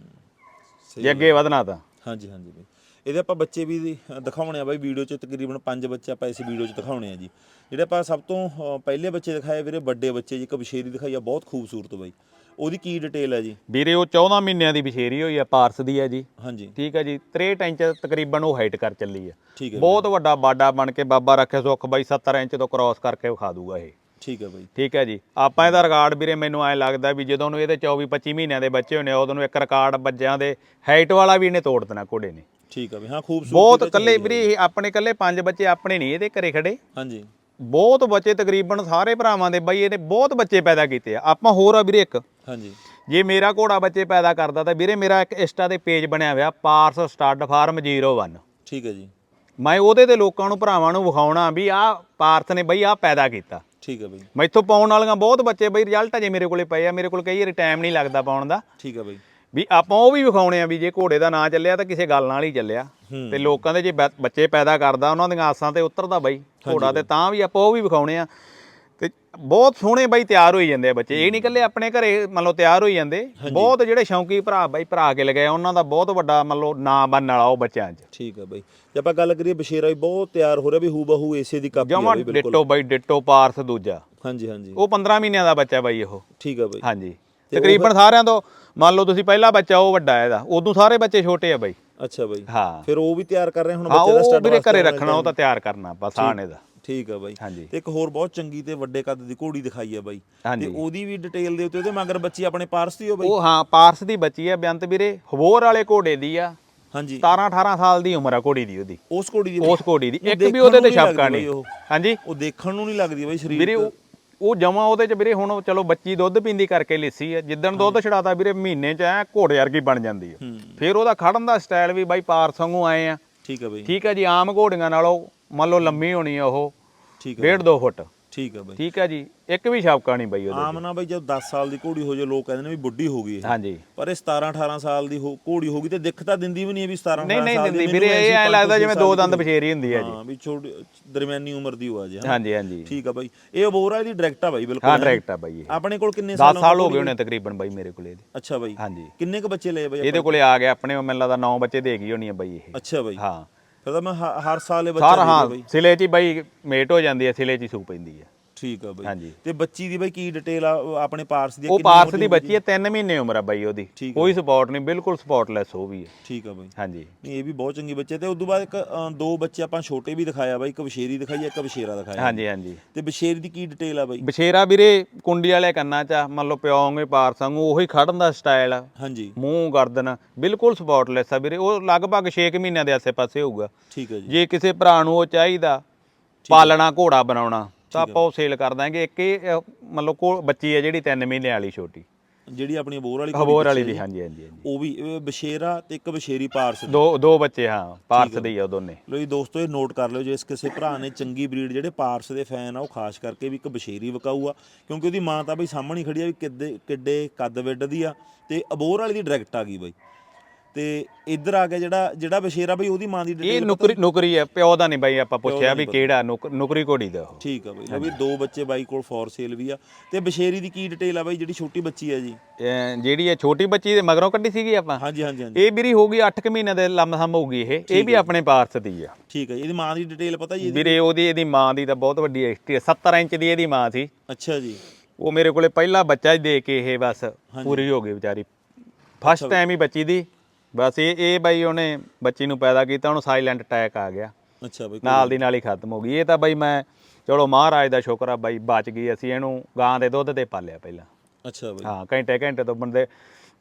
ਜੇ ਅੱਗੇ ਵਧਣਾ ਤਾਂ। ਹਾਂਜੀ ਹਾਂਜੀ ਬਾਈ। ਇਹਦੇ ਆਪਾਂ ਬੱਚੇ ਵੀ ਦਿਖਾਉਣੇ ਆ ਬਾਈ ਵੀਡੀਓ 'ਚ ਤਕਰੀਬਨ ਪੰਜ ਬੱਚੇ ਆਪਾਂ ਇਸ ਵੀਡੀਓ 'ਚ ਦਿਖਾਉਣੇ ਆ ਜੀ। ਜਿਹੜੇ ਆਪਾਂ ਸਭ ਤੋਂ ਪਹਿਲੇ ਬੱਚੇ ਦਿਖਾਏ ਵੀਰੇ ਵੱਡੇ ਬੱਚੇ ਜੀ ਇੱਕ ਬਸ਼ੇਰੀ ਦਿਖਾਈ ਆ ਬਹੁਤ ਖੂਬਸੂਰਤ ਬਾਈ। ਉਹਦੀ ਕੀ ਡਿਟੇਲ ਹੈ ਜੀ? ਵੀਰੇ ਉਹ 14 ਮਹੀਨਿਆਂ ਦੀ ਬਸ਼ੇਰੀ ਹੋਈ ਆ ਪਾਰਸ ਦੀ ਆ ਜੀ। ਹਾਂਜੀ। ਠੀਕ ਹੈ ਜੀ 63 ਇੰਚ ਤਕਰੀਬਨ ਉਹ ਹਾਈਟ ਕਰ ਚੱਲੀ ਆ। ਠੀਕ ਹੈ ਬਹੁਤ ਵੱਡਾ ਬਾਡਾ ਬਣ ਕੇ ਬਾਬਾ ਰੱਖੇ ਸੁੱਖ ਬਾਈ 70 ਇੰਚ ਤੋਂ ਕ੍ਰਾਸ ਕਰਕੇ ਵਿਖਾ ਦੂਗਾ ਇਹ। ਠੀਕ ਹੈ ਬਾਈ। ਠੀਕ ਹੈ ਜੀ। ਆਪਾਂ ਇਹਦਾ ਰਿਕਾਰਡ ਵੀਰੇ ਮੈਨੂੰ ਐ ਲੱਗਦਾ ਵੀ ਜਦੋਂ ਨੂੰ ਇਹਦੇ 24 25 ਮਹੀਨਿਆਂ ਦੇ ਬੱਚੇ ਹੋਣੇ ਉਦੋਂ ਨੂੰ ਇੱਕ ਰਿਕਾਰਡ ਬੱਚਿਆਂ ਦੇ ਹਾਈਟ ਵਾਲਾ ਵੀ ਇਹਨੇ ਤੋੜ ਦੇਣਾ ਘੋੜੇ ਨੇ। ਠੀਕ ਹੈ ਬਾਈ ਹਾਂ ਖੂਬਸੂਰਤ ਬਹੁਤ ਕੱਲੇ ਵੀਰੇ ਆਪਣੇ ਕੱਲੇ ਪੰਜ ਬੱਚੇ ਆਪਣੇ ਨਹੀਂ ਇਹਦੇ ਘਰੇ ਖੜੇ। ਹਾਂਜੀ। ਬਹੁਤ ਬੱਚੇ ਤਕਰੀਬਨ ਸਾਰੇ ਭਰਾਵਾਂ ਦੇ ਬਾਈ ਇਹਨੇ ਬਹੁਤ ਬੱਚੇ ਪੈਦਾ ਕੀਤੇ ਆ। ਆਪਾਂ ਹੋਰ ਆ ਵੀਰੇ ਇੱਕ। ਹਾਂਜੀ। ਜੇ ਮੇਰਾ ਘੋੜਾ ਬੱਚੇ ਪੈਦਾ ਕਰਦਾ ਤਾਂ ਵੀਰੇ ਮੇਰਾ ਇੱਕ ਇੰਸਟਾ ਤੇ ਪੇਜ ਬਣਿਆ ਹੋਇਆ ਪਾਰਸ ਸਟੱਡ ਫਾਰਮ 01 ਠੀਕ ਹੈ ਜੀ। ਮੈਂ ਉਹਦੇ ਤੇ ਲੋਕਾਂ ਨੂੰ ਭਰਾਵਾਂ ਨੂੰ ਵਿਖਾਉਣਾ ਵੀ ਆਹ ਪਾਰਥ ਨੇ ਬਈ ਆਹ ਪੈਦਾ ਕੀਤਾ। ਠੀਕ ਹੈ ਬਾਈ। ਮੈਥੋਂ ਪਾਉਣ ਵਾਲੀਆਂ ਬਹੁਤ ਬੱਚੇ ਬਈ ਰਿਜ਼ਲਟ ਅਜੇ ਮੇਰੇ ਕੋਲੇ ਪਏ ਆ ਮੇਰੇ ਕੋਲ ਕਈ ਵਾਰੀ ਟਾਈਮ ਨਹੀਂ ਲੱਗਦਾ ਪਾਉਣ ਦਾ। ਠੀਕ ਹੈ ਬਾਈ। ਵੀ ਆਪਾਂ ਉਹ ਵੀ ਵਿਖਾਉਣੇ ਆ ਵੀ ਜੇ ਘੋੜੇ ਦਾ ਨਾਂ ਚੱਲਿਆ ਤਾਂ ਕਿਸੇ ਗੱਲ ਨਾਲ ਹੀ ਚੱਲਿਆ। ਤੇ ਲੋਕਾਂ ਦੇ ਜੇ ਬੱਚੇ ਪੈਦਾ ਕਰਦਾ ਉਹਨਾਂ ਦੀਆਂ ਆਸਾਂ ਤੇ ਉਤਰਦਾ ਬਾਈ। ਘੋੜਾ ਤੇ ਤਾਂ ਵੀ ਆਪਾਂ ਉਹ ਵੀ ਵਿਖਾਉਣੇ ਆ। ਬਹੁਤ ਸੋਹਣੇ ਬਾਈ ਤਿਆਰ ਹੋਈ ਜਾਂਦੇ ਆ ਬੱਚੇ। ਇਹ ਨਹੀਂ ਇਕੱਲੇ ਆਪਣੇ ਘਰੇ ਮੰਨ ਲਓ ਤਿਆਰ ਹੋਈ ਜਾਂਦੇ। ਬਹੁਤ ਜਿਹੜੇ ਸ਼ੌਂਕੀ ਭਰਾ ਬਾਈ ਭਰਾ ਕੇ ਲਗਾਏ ਉਹਨਾਂ ਦਾ ਬਹੁਤ ਵੱਡਾ ਮੰਨ ਲਓ ਨਾਂ ਬਣਨ ਵਾਲਾ ਉਹ ਬੱਚਿਆਂ 'ਚ। ਠੀਕ ਹੈ ਬਾਈ। ਜੇ ਆਪਾਂ ਗੱਲ ਕਰੀਏ ਬਸ਼ੇਰਾ ਵੀ ਬਹੁਤ ਤਿਆਰ ਹੋ ਰਿਹਾ ਵੀ ਹੂ ਬਹੂ ਏਸੇ ਦੀ ਕਾਪੀ ਜਮਾ ਬਾਈ ਬਿਲਕੁਲ। ਡਿੱਟੋ ਬਾਈ ਡਿੱਟੋ ਪਾਰਸ ਦੂਜਾ। ਹਾਂਜੀ ਹਾਂਜੀ। ਉਹ 15 ਮਹੀਨਿਆਂ ਦਾ ਬੱਚਾ ਬਾਈ ਉਹ। ਠੀਕ ਹੈ ਬਾਈ। ਹਾਂਜੀ। ਤਕਰੀਬਨ ਸਾਰਿਆਂ ਤੋਂ ਮੰਨ ਲਓ ਤੁਸੀਂ ਪਹਿਲਾ ਬੱਚਾ ਉਹ ਵੱਡਾ ਹੈ ਇਹਦਾ। ਉਦੋਂ ਸਾਰੇ ਬੱਚੇ ਛੋਟੇ ਆ ਬਾਈ। ਅੱਛਾ ਬਾਈ। ਹਾਂ। ਫਿਰ ਉਹ ਵੀ ਤਿਆਰ ਕਰ ਰਹੇ ਹੁਣ ਬੱਚੇ ਦਾ ਉਹ ਵੀਰੇ ਵਾਸਤੇ ਘਰੇ ਰੱਖਣਾ ਉਹ ਤਾਂ ਤਿਆਰ ਕਰਨਾ ਬਸ ਆਣ ਇਹਦਾ। ਠੀਕ ਆ ਬਾਈ। ਹਾਂਜੀ। ਤੇ ਇੱਕ ਹੋਰ ਬਹੁਤ ਚੰਗੀ ਤੇ ਵੱਡੇ ਕੱਦ ਦੀ ਘੋੜੀ ਦਿਖਾਈ ਆ ਬਾਈ। ਤੇ ਹਾਂਜੀ। ਉਹਦੀ ਵੀ ਡਿਟੇਲ ਦੇ ਉੱਤੇ ਉਹਦੇ ਮਗਰ ਬੱਚੀ ਆਪਣੇ ਪਾਰਸ ਦੀ ਹੋ ਬਾਈ? ਉਹ ਹਾਂ ਪਾਰਸ ਦੀ ਬੱਚੀ ਆ ਬੇਅੰਤ ਵੀਰੇ। ਹਵੋਰ ਵਾਲੇ ਘੋੜੇ ਦੀ ਆ। ਹਾਂਜੀ। 17 18 ਸਾਲ ਦੀ ਉਮਰ ਆ ਘੋੜੀ ਦੀ ਉਹਦੀ। ਉਸ ਘੋੜੀ ਦੀ ਉਸ ਘੋੜੀ ਦੀ। ਇੱਕ ਦੇਖਣ ਵੀ ਉਹਦੇ ਨੂੰ ਤੇ ਨਹੀਂ ਛਾਪਕਾ ਲੱਗਦੀ ਨਹੀਂ। ਬਈ ਉਹ। ਹਾਂਜੀ। ਉਹ ਦੇਖਣ ਨੂੰ ਨਹੀਂ ਲੱਗਦੀ ਬਾਈ ਸਰੀਰ ਵੀਰੇ ਉਹ ਉਹ ਜਮਾ ਉਹਦੇ ਚ ਵੀਰੇ ਹੁਣ ਚਲੋ ਬੱਚੀ ਦੁੱਧ ਪੀਂਦੀ ਕਰਕੇ ਲਿੱਸੀ ਆ। ਜਿੱਦਣ ਦੁੱਧ ਛੜਾਤਾ ਵੀਰੇ ਮਹੀਨੇ ਚ ਐ ਘੋੜੇ ਵਰਗੀ ਬਣ ਜਾਂਦੀ ਆ। ਹੂੰ। ਫਿਰ ਉਹਦਾ ਖੜਨ ਦਾ ਸਟਾਈਲ ਵੀ ਬਾਈ ਪਾਰਸ ਵਾਂਗੂ ਆਏ ਆ। ਠੀਕ ਆ ਬਾਈ। ਠੀਕ ਹੈ ਜੀ ਆਮ ਘੋੜੀਆਂ ਨਾਲੋਂ ਮੰਨ ਲਓ ਲੰਮੀ ਹੋਣੀ ਆ ਉਹ ਠੀਕ ਆ ਡੇਢ ਦੋ ਫੁੱਟ। ਠੀਕ ਆ ਬਾਈ। ਠੀਕ ਹੈ ਜੀ। ਇੱਕ ਵੀ ਛਾਪਕਾ ਨਹੀਂ ਬਾਈ ਉਹਦੇ ਆਮ ਨਾ ਬਾਈ ਜਦ 10 ਸਾਲ ਦੀ ਘੋੜੀ ਹੋ ਜਾਏ ਲੋਕ ਕਹਿੰਦੇ ਨੇ ਵੀ ਬੁੱਢੀ ਹੋ ਗਈ ਇਹ। ਹਾਂਜੀ। ਪਰ ਇਹ 17 18 ਸਾਲ ਦੀ ਹੋ- ਘੋੜੀ ਹੋ ਗਈ ਤੇ ਦਿੱਖ ਤਾਂ ਦਿੰਦੀ ਵੀ ਨਹੀਂ ਹੈ ਵੀ 17 ਨਹੀਂ 18 ਨਹੀਂ ਸਾਲ ਦੀ। ਦਿੰਦੀ ਵੀਰੇ ਇਹ ਐ ਲੱਗਦਾ ਜਿਵੇਂ ਦੋ ਦੰਦ। ਬਛੇਰੀ ਹੁੰਦੀ ਹੈ ਜੀ। ਹਾਂ ਵੀ ਛੋਟੀ ਦਰਮਿਆਨੀ ਉਮਰ ਦੀ ਹੋ ਆ ਜੀ ਹਨਾ? ਹਾਂਜੀ ਹਾਂਜੀ। ਠੀਕ ਆ ਬਾਈ। ਇਹ ਅਬੋਰਾ ਇਹਦੀ ਡਾਇਰੈਕਟ ਆ ਬਾਈ ਬਿਲਕੁਲ। ਹਾਂ ਡਾਇਰੈਕਟ ਆ ਬਾਈ ਇਹ। ਆਪਣੇ ਕੋਲ ਕਿੰਨੇ 10 ਸਾਲ ਸਾਲ ਹੋ ਗਏ ਹੋਣੇ ਤਕਰੀਬਨ ਬਾਈ ਮੇਰੇ ਕੋਲੇ ਇਹਦੇ। ਅੱਛਾ ਬਾਈ। ਹਾਂਜੀ। ਕਿੰਨੇ ਕ ਬੱਚੇ ਲਏ ਬਾਈ ਇਹਦੇ ਕੋਲੇ ਆ ਗਿਆ ਆਪਣੇ ਮੈਨੂੰ ਲੱਗਦਾ 9 ਬੱਚੇ ਦੇ ਗਈ ਹੋਣੀ ਆ ਬਾਈ ਇਹ। ਅੱਛਾ ਬਾਈ। ਹਾਂ। ਫਿਰ ਤਾਂ ਮੈਂ ਹ- ਹਰ ਸਾਲ ਇਹ ਬੱਚਾ ਸਾਰਾ ਹਾਂ ਸਿਲੇ 'ਚ ਹੀ ਬਾਈ ਮੇਟ ਹੋ ਜਾਂਦੀ ਹੈ ਸਿਲੇ 'ਚ ਹੀ ਸੂ ਪੈਂਦੀ ਹੈ। ਠੀਕ ਆ ਬਾਈ। ਹਾਂਜੀ। ਤੇ ਬੱਚੀ ਦੀ ਬਾਈ ਕੀ ਡਿਟੇਲ ਆ ਉਹ ਆਪਣੇ ਪਾਰਸ ਦੀ ਆ, ਉਹ ਕਿੰਨੀ ਪਾਰਸ ਦੀ? ਬੱਚੀ ਹੈ 3 ਮਹੀਨੇ ਉਮਰ ਆ ਬਾਈ ਉਹਦੀ। ਠੀਕ ਕੋਈ ਸਪੋਰਟ ਨਹੀਂ ਬਿਲਕੁਲ ਸਪੋਰਟਲੈਸ ਉਹ ਵੀ ਹੈ ਠੀਕ ਆ ਬਾਈ। ਹਾਂਜੀ। ਨਹੀਂ ਇਹ ਵੀ ਬਹੁਤ ਚੰਗੀ ਬੱਚੇ ਤੇ ਉਸ ਤੋਂ ਬਾਅਦ ਇੱਕ ਅ, ਦੋ ਬੱਚੇ ਆਪਾਂ ਛੋਟੇ ਵੀ ਦਿਖਾਇਆ ਬਾਈ ਇੱਕ ਬਸ਼ੇਰੀ ਦਿਖਾਈ ਇੱਕ ਬਸ਼ੇਰਾ ਦਿਖਾਇਆ। ਹਾਂਜੀ ਹਾਂਜੀ। ਤੇ ਬਸ਼ੇਰੀ ਦੀ ਕੀ ਡਿਟੇਲ ਆ ਬਾਈ? ਬਸ਼ੇਰਾ ਵੀਰੇ ਕੁੰਡੀ ਵਾਲੇ ਕੰਨਾਂ 'ਚ ਆ, ਮੰਨ ਲਓ ਪਿਓਂਗੇ ਪਾਰਸ ਵਾਂਗੂ ਉਹੀ ਖੜਨ ਦਾ ਸਟਾਈਲ ਆ। ਹਾਂਜੀ। ਮੂੰਹ ਗਰਦਨ ਬਿਲਕੁਲ ਸਪੋਰਟਲੈਸ ਆ ਵੀਰੇ। ਉਹ ਲਗਭਗ 6 ਮਹੀਨਿਆਂ ਦੇ ਆਸੇ-ਪਾਸੇ ਹੋਊਗਾ। ਠੀਕ ਆ ਜੀ। ਜੇ ਕਿਸੇ ਭਰਾ ਨੂੰ ਉਹ ਚਾਹੀਦਾ ਪਾਲਣਾ ਘੋੜਾ ਬਣਾਉਣਾ। ਤਾਂ ਆਪਾਂ ਉਹ ਸੇਲ ਕਰ ਦਾਂਗੇ। ਇੱਕ ਇਹ ਅ, ਮੰਨ ਲਓ ਕੋ ਬੱਚੀ ਹੈ ਜਿਹੜੀ 3 ਮਹੀਨੇ ਵਾਲੀ ਛੋਟੀ। ਜਿਹੜੀ ਆਪਣੀ ਅਬੋਰ ਵਾਲੀ ਹਬੋਰ ਵਾਲੀ ਦੀ ਹਾਂਜੀ ਹਾਂਜੀ ਹਾਂਜੀ। ਉਹ ਵੀ ਬਸ਼ੇਰਾ ਤੇ ਇੱਕ ਬਸ਼ੇਰੀ ਪਾਰਸ ਦੀ। ਦੋ ਬੱਚੇ ਹਾਂ ਪਾਰਸ ਦੇ ਹੀ ਆ ਉਹ ਦੋਨੇ। ਲੋ ਜੀ ਦੋਸਤੋ ਇਹ ਨੋਟ ਕਰ ਲਿਓ ਜੇ ਇਸ ਕਿਸੇ ਭਰਾ ਨੇ ਚੰਗੀ ਬਰੀਡ ਜਿਹੜੇ ਪਾਰਸ ਦੇ ਫੈਨ ਆ ਉਹ ਖਾਸ ਕਰਕੇ ਵੀ ਇੱਕ ਬਸ਼ੇਰੀ ਵਿਕਾਊ ਆ। ਕਿਉਂਕਿ ਉਹਦੀ ਮਾਂ ਤਾਂ ਬਈ ਸਾਹਮਣੇ ਹੀ ਖੜੀ ਆ ਵੀ ਕਿੱਡੇ ਕਿੱਡੇ ਕੱਦ ਵਿੱਡ ਦੀ ਆ। ਤੇ ਅਬੋਰ ਵਾਲੀ ਦੀ ਡਾਇਰੈਕਟ ਆ ਗਈ ਬਈ। ਤੇ ਇੱਧਰ ਆ ਗਿਆ ਜਿਹੜਾ ਜਿਹੜਾ ਬਸ਼ੇਰਾ ਬਈ ਉਹਦੀ ਮਾਂ ਦੀ ਇਹ ਨੌਕਰੀ ਨੌਕਰੀ ਹੈ ਪਿਓ ਦਾ ਨਹੀਂ ਬਾਈ ਆਪਾਂ ਪੁੱਛਿਆ ਵੀ ਕਿਹੜਾ ਨੌਕ- ਨੌਕਰੀ ਘੋੜੀ ਦਾ ਉਹ। ਠੀਕ ਆ ਬਈ ਵੀ ਦੋ ਬੱਚੇ ਬਾਈ ਕੋਲ ਫੋਰ ਸੇਲ ਵੀ ਆ। ਤੇ ਬਸ਼ੇਰੀ ਦੀ ਕੀ ਡਿਟੇਲ ਆ ਬਾਈ ਜਿਹੜੀ ਛੋਟੀ ਬੱਚੀ ਆ ਜੀ? ਇਹ ਜਿਹੜੀ ਇਹ ਛੋਟੀ ਬੱਚੀ ਦੇ ਮਗਰੋਂ ਕੱਢੀ ਸੀਗੀ ਆਪਾਂ? ਹਾਂਜੀ ਹਾਂਜੀ ਹਾਂਜੀ। ਇਹ ਵੀਰੀ ਹੋਊਗੀ 8 ਮਹੀਨਿਆਂ ਦੇ ਲੰਮਸਮ ਹੋਊਗੀ ਇਹ। ਇਹ ਵੀ ਆਪਣੇ ਪਾਰਸ ਦੀ ਆ। ਠੀਕ ਹੈ ਜੀ ਇਹਦੀ ਮਾਂ ਦੀ ਡਿਟੇਲ ਪਤਾ ਜੀ ਇਹਦੀ? ਵੀਰੇ ਉਹਦੀ ਇਹਦੀ ਮਾਂ ਦੀ ਤਾਂ ਬਹੁਤ ਵੱਡੀ ਹਿਸਟਰੀ ਹੈ 70 ਇੰਚ ਦੀ ਇਹਦੀ ਮਾਂ ਸੀ। ਅੱਛਾ ਜੀ। ਉਹ ਮੇਰੇ ਕੋਲੇ ਪਹਿਲਾ ਬੱਚਾ ਹੀ ਦੇ ਕੇ ਇਹ ਬਸ ਪੂਰੀ ਹੋ ਗਈ ਵਿਚਾਰੀ। ਫਸਟ ਟਾਈਮ ਹੀ ਬੱਚੀ ਦੀ। ਬਸ ਇਹ ਇਹ ਬਾਈ ਉਹਨੇ ਬੱਚੀ ਨੂੰ ਪੈਦਾ ਕੀਤਾ ਉਹਨੂੰ ਸਾਇਲੈਂਟ ਅਟੈਕ ਆ ਗਿਆ। ਅੱਛਾ ਬਈ ਨਾਲ ਦੀ ਨਾਲ ਹੀ ਖਤਮ ਹੋ ਗਈ। ਇਹ ਤਾਂ ਬਾਈ ਮੈਂ ਚਲੋ ਮਹਾਰਾਜ ਦਾ ਸ਼ੁਕਰ ਆ ਬਾਈ ਬਚ ਗਈ। ਅਸੀਂ ਇਹਨੂੰ ਗਾਂ ਦੇ ਦੁੱਧ ਤੇ ਪਾਲਿਆ ਪਹਿਲਾਂ। ਅੱਛਾ ਬਈ। ਹਾਂ ਘੰਟੇ ਘੰਟੇ ਤੋਂ ਬੰਦੇ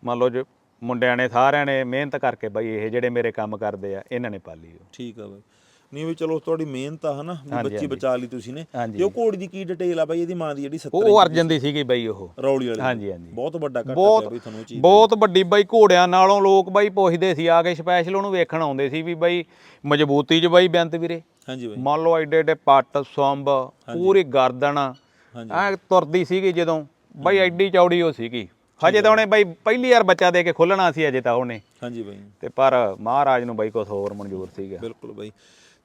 ਮੰਨ ਲਓ ਜੋ ਮੁੰਡਿਆਂ ਨੇ ਸਾਰਿਆਂ ਨੇ ਮਿਹਨਤ ਕਰਕੇ ਬਾਈ ਇਹ ਜਿਹੜੇ ਮੇਰੇ ਕੰਮ ਕਰਦੇ ਆ ਇਹਨਾਂ ਨੇ ਪਾਲੀ ਉਹ ਠੀਕ ਆ ਬਾਈ। ਨਹੀਂ ਵੀ ਚਲੋ ਤੁਹਾਡੀ ਮਿਹਨਤ ਆ ਹਨਾ ਵੀ ਬੱਚੀ ਬਚਾ ਲਈ ਤੁਸੀਂ ਨੇ। ਤੇ ਉਹ ਘੋੜੀ ਦੀ ਕੀ ਡਿਟੇਲ ਆ ਬਾਈ ਇਹਦੀ ਮਾਂ ਦੀ ਜਿਹੜੀ 70 ਉਹ ਅਰਜਨ ਦੀ ਸੀਗੀ ਬਾਈ ਉਹ। ਰੌਲੀ ਵਾਲੀ। ਹਾਂਜੀ ਹਾਂਜੀ। ਬਹੁਤ ਵੱਡਾ ਪਿਆ ਬਈ ਤੁਹਾਨੂੰ ਚੀਜ਼ ਬਹੁਤ ਵੱਡੀ ਬਾਈ ਘੋੜਿਆਂ ਨਾਲੋਂ ਲੋਕ ਬਾਈ ਪੁੱਛਦੇ ਸੀ ਆ ਕੇ ਸਪੈਸ਼ਲ ਉਹਨੂੰ ਵੇਖਣ ਆਉਂਦੇ ਸੀ ਵੀ ਬਾਈ ਮਜ਼ਬੂਤੀ 'ਚ ਬਾਈ ਬੇਅੰਤ ਵੀਰੇ। ਹਾਂਜੀ ਬਾਈ। ਮੰਨ ਲਓ ਐਡੇ ਐਡੇ ਪੱਟ ਸੁੰਬ ਪੂਰੀ ਗਰਦਨ। ਐ ਤੁਰਦੀ ਸੀਗੀ ਜਦੋਂ। ਬਾਈ ਐਡੀ ਚੌੜੀ ਉਹ ਸੀਗੀ। ਹਜੇ ਤਾਂ ਉਹਨੇ ਬਾਈ ਪਹਿਲੀ ਵਾਰ ਬੱਚਾ ਦੇ ਕੇ ਖੁੱਲਣਾ ਸੀ ਅਜੇ ਤਾਂ ਉਹਨੇ। ਹਾਂਜੀ ਬਾਈ। ਤੇ ਪਰ ਮਹਾਰਾਜ ਨੂੰ ਬਾਈ ਕੁਛ ਹੋਰ ਮਨਜ਼ੂਰ ਸੀਗਾ। ਬਿਲਕੁਲ ਬਾਈ।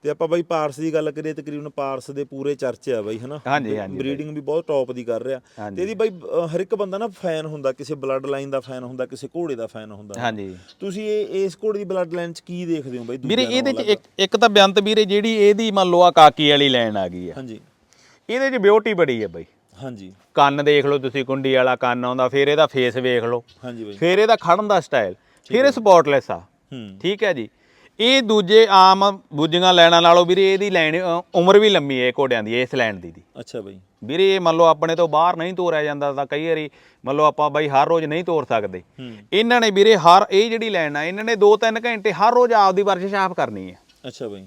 ਤੇ ਆਪਾਂ ਬਾਈ ਪਾਰਸ ਦੀ ਗੱਲ ਕਰੀਏ ਤਕਰੀਬਨ ਪਾਰਸ ਦੇ ਪੂਰੇ ਚਰਚੇ ਆ ਬਾਈ ਹਨਾ? ਹਾਂਜੀ, ਹਾਂਜੀ ਬਰੀਡਿੰਗ ਵੀ ਬਹੁਤ ਟੌਪ ਦੀ ਕਰ ਰਿਹਾ। ਤੇ ਇਹਦੀ ਬਾਈ ਹਰ ਇੱਕ ਬੰਦਾ ਨਾ ਫੈਨ ਹੁੰਦਾ ਕਿਸੇ ਬਲੱਡ ਲਾਈਨ ਦਾ ਫੈਨ ਹੁੰਦਾ ਕਿਸੇ ਘੋੜੇ ਦਾ ਫੈਨ ਹੁੰਦਾ। ਹਾਂਜੀ। ਤੁਸੀਂ ਇਹ ਇਸ ਘੋੜੇ ਦੀ ਬਲੱਡ ਲਾਈਨ ਚ ਕੀ ਦੇਖਦੇ ਹੋ ਬਾਈ ਵੀਰੇ ਇਹਦੇ ਚ ਇੱਕ ਇੱਕ ਤਾਂ ਬੇਅੰਤ ਵੀਰੇ ਜਿਹੜੀ ਇਹਦੀ ਮੰਨ ਲਓ ਆ ਕਾਕੀ ਵਾਲੀ ਲਾਈਨ ਆ ਗਈ ਆ। ਹਾਂਜੀ। ਇਹਦੇ ਚ ਬਿਊਟੀ ਬੜੀ ਆ ਬਾਈ। ਹਾਂਜੀ। ਕੰਨ ਦੇਖ ਲਓ ਤੁਸੀਂ ਕੁੰਡੀ ਵਾਲਾ ਕੰਨ ਆਉਂਦਾ ਫਿਰ ਇਹਦਾ ਫੇਸ ਵੇਖ ਲਓ। ਹਾਂਜੀ ਬਾਈ। ਫਿਰ ਇਹਦਾ ਖੜਨ ਦਾ ਸਟਾਈਲ ਫਿਰ ਇਹ ਸਪੋਰਟਲੈਸ ਆ। ਹੂੰ। ਠੀਕ ਹੈ ਜੀ। ਇਹ ਦੂਜੇ ਆਮ ਦੂਜੀਆਂ ਲੈਣਾ ਨਾਲੋਂ ਵੀਰੇ ਇਹਦੀ ਅ, ਉਮਰ ਵੀ ਲੰਮੀ ਹੈ ਘੋੜਿਆਂ ਦੀ ਇਸ ਲਾਈਨ ਦੀ ਦੀ। ਅੱਛਾ ਬਾਈ। ਵੀਰੇ ਇਹ ਮੰਨ ਲਓ ਆਪਣੇ ਤੋਂ ਬਾਹਰ ਨਹੀਂ ਤੋਰਿਆ ਜਾਂਦਾ ਤਾਂ ਕਈ ਵਾਰੀ ਮੰਨ ਲਓ ਆਪਾਂ ਬਾਈ ਹਰ ਰੋਜ਼ ਨਹੀਂ ਤੋਰ ਸਕਦੇ। ਹੂੰ। ਇਹਨਾਂ ਨੇ ਵੀਰੇ ਹਰ ਇਹ ਜਿਹੜੀ ਆ ਇਹਨਾਂ ਨੇ 2-3 ਘੰਟੇ ਹਰ ਰੋਜ਼ ਆਪਦੀ ਵਰਜਿਸ਼ ਆਪ ਕਰਨੀ ਹੈ। ਅੱਛਾ ਬਾਈ।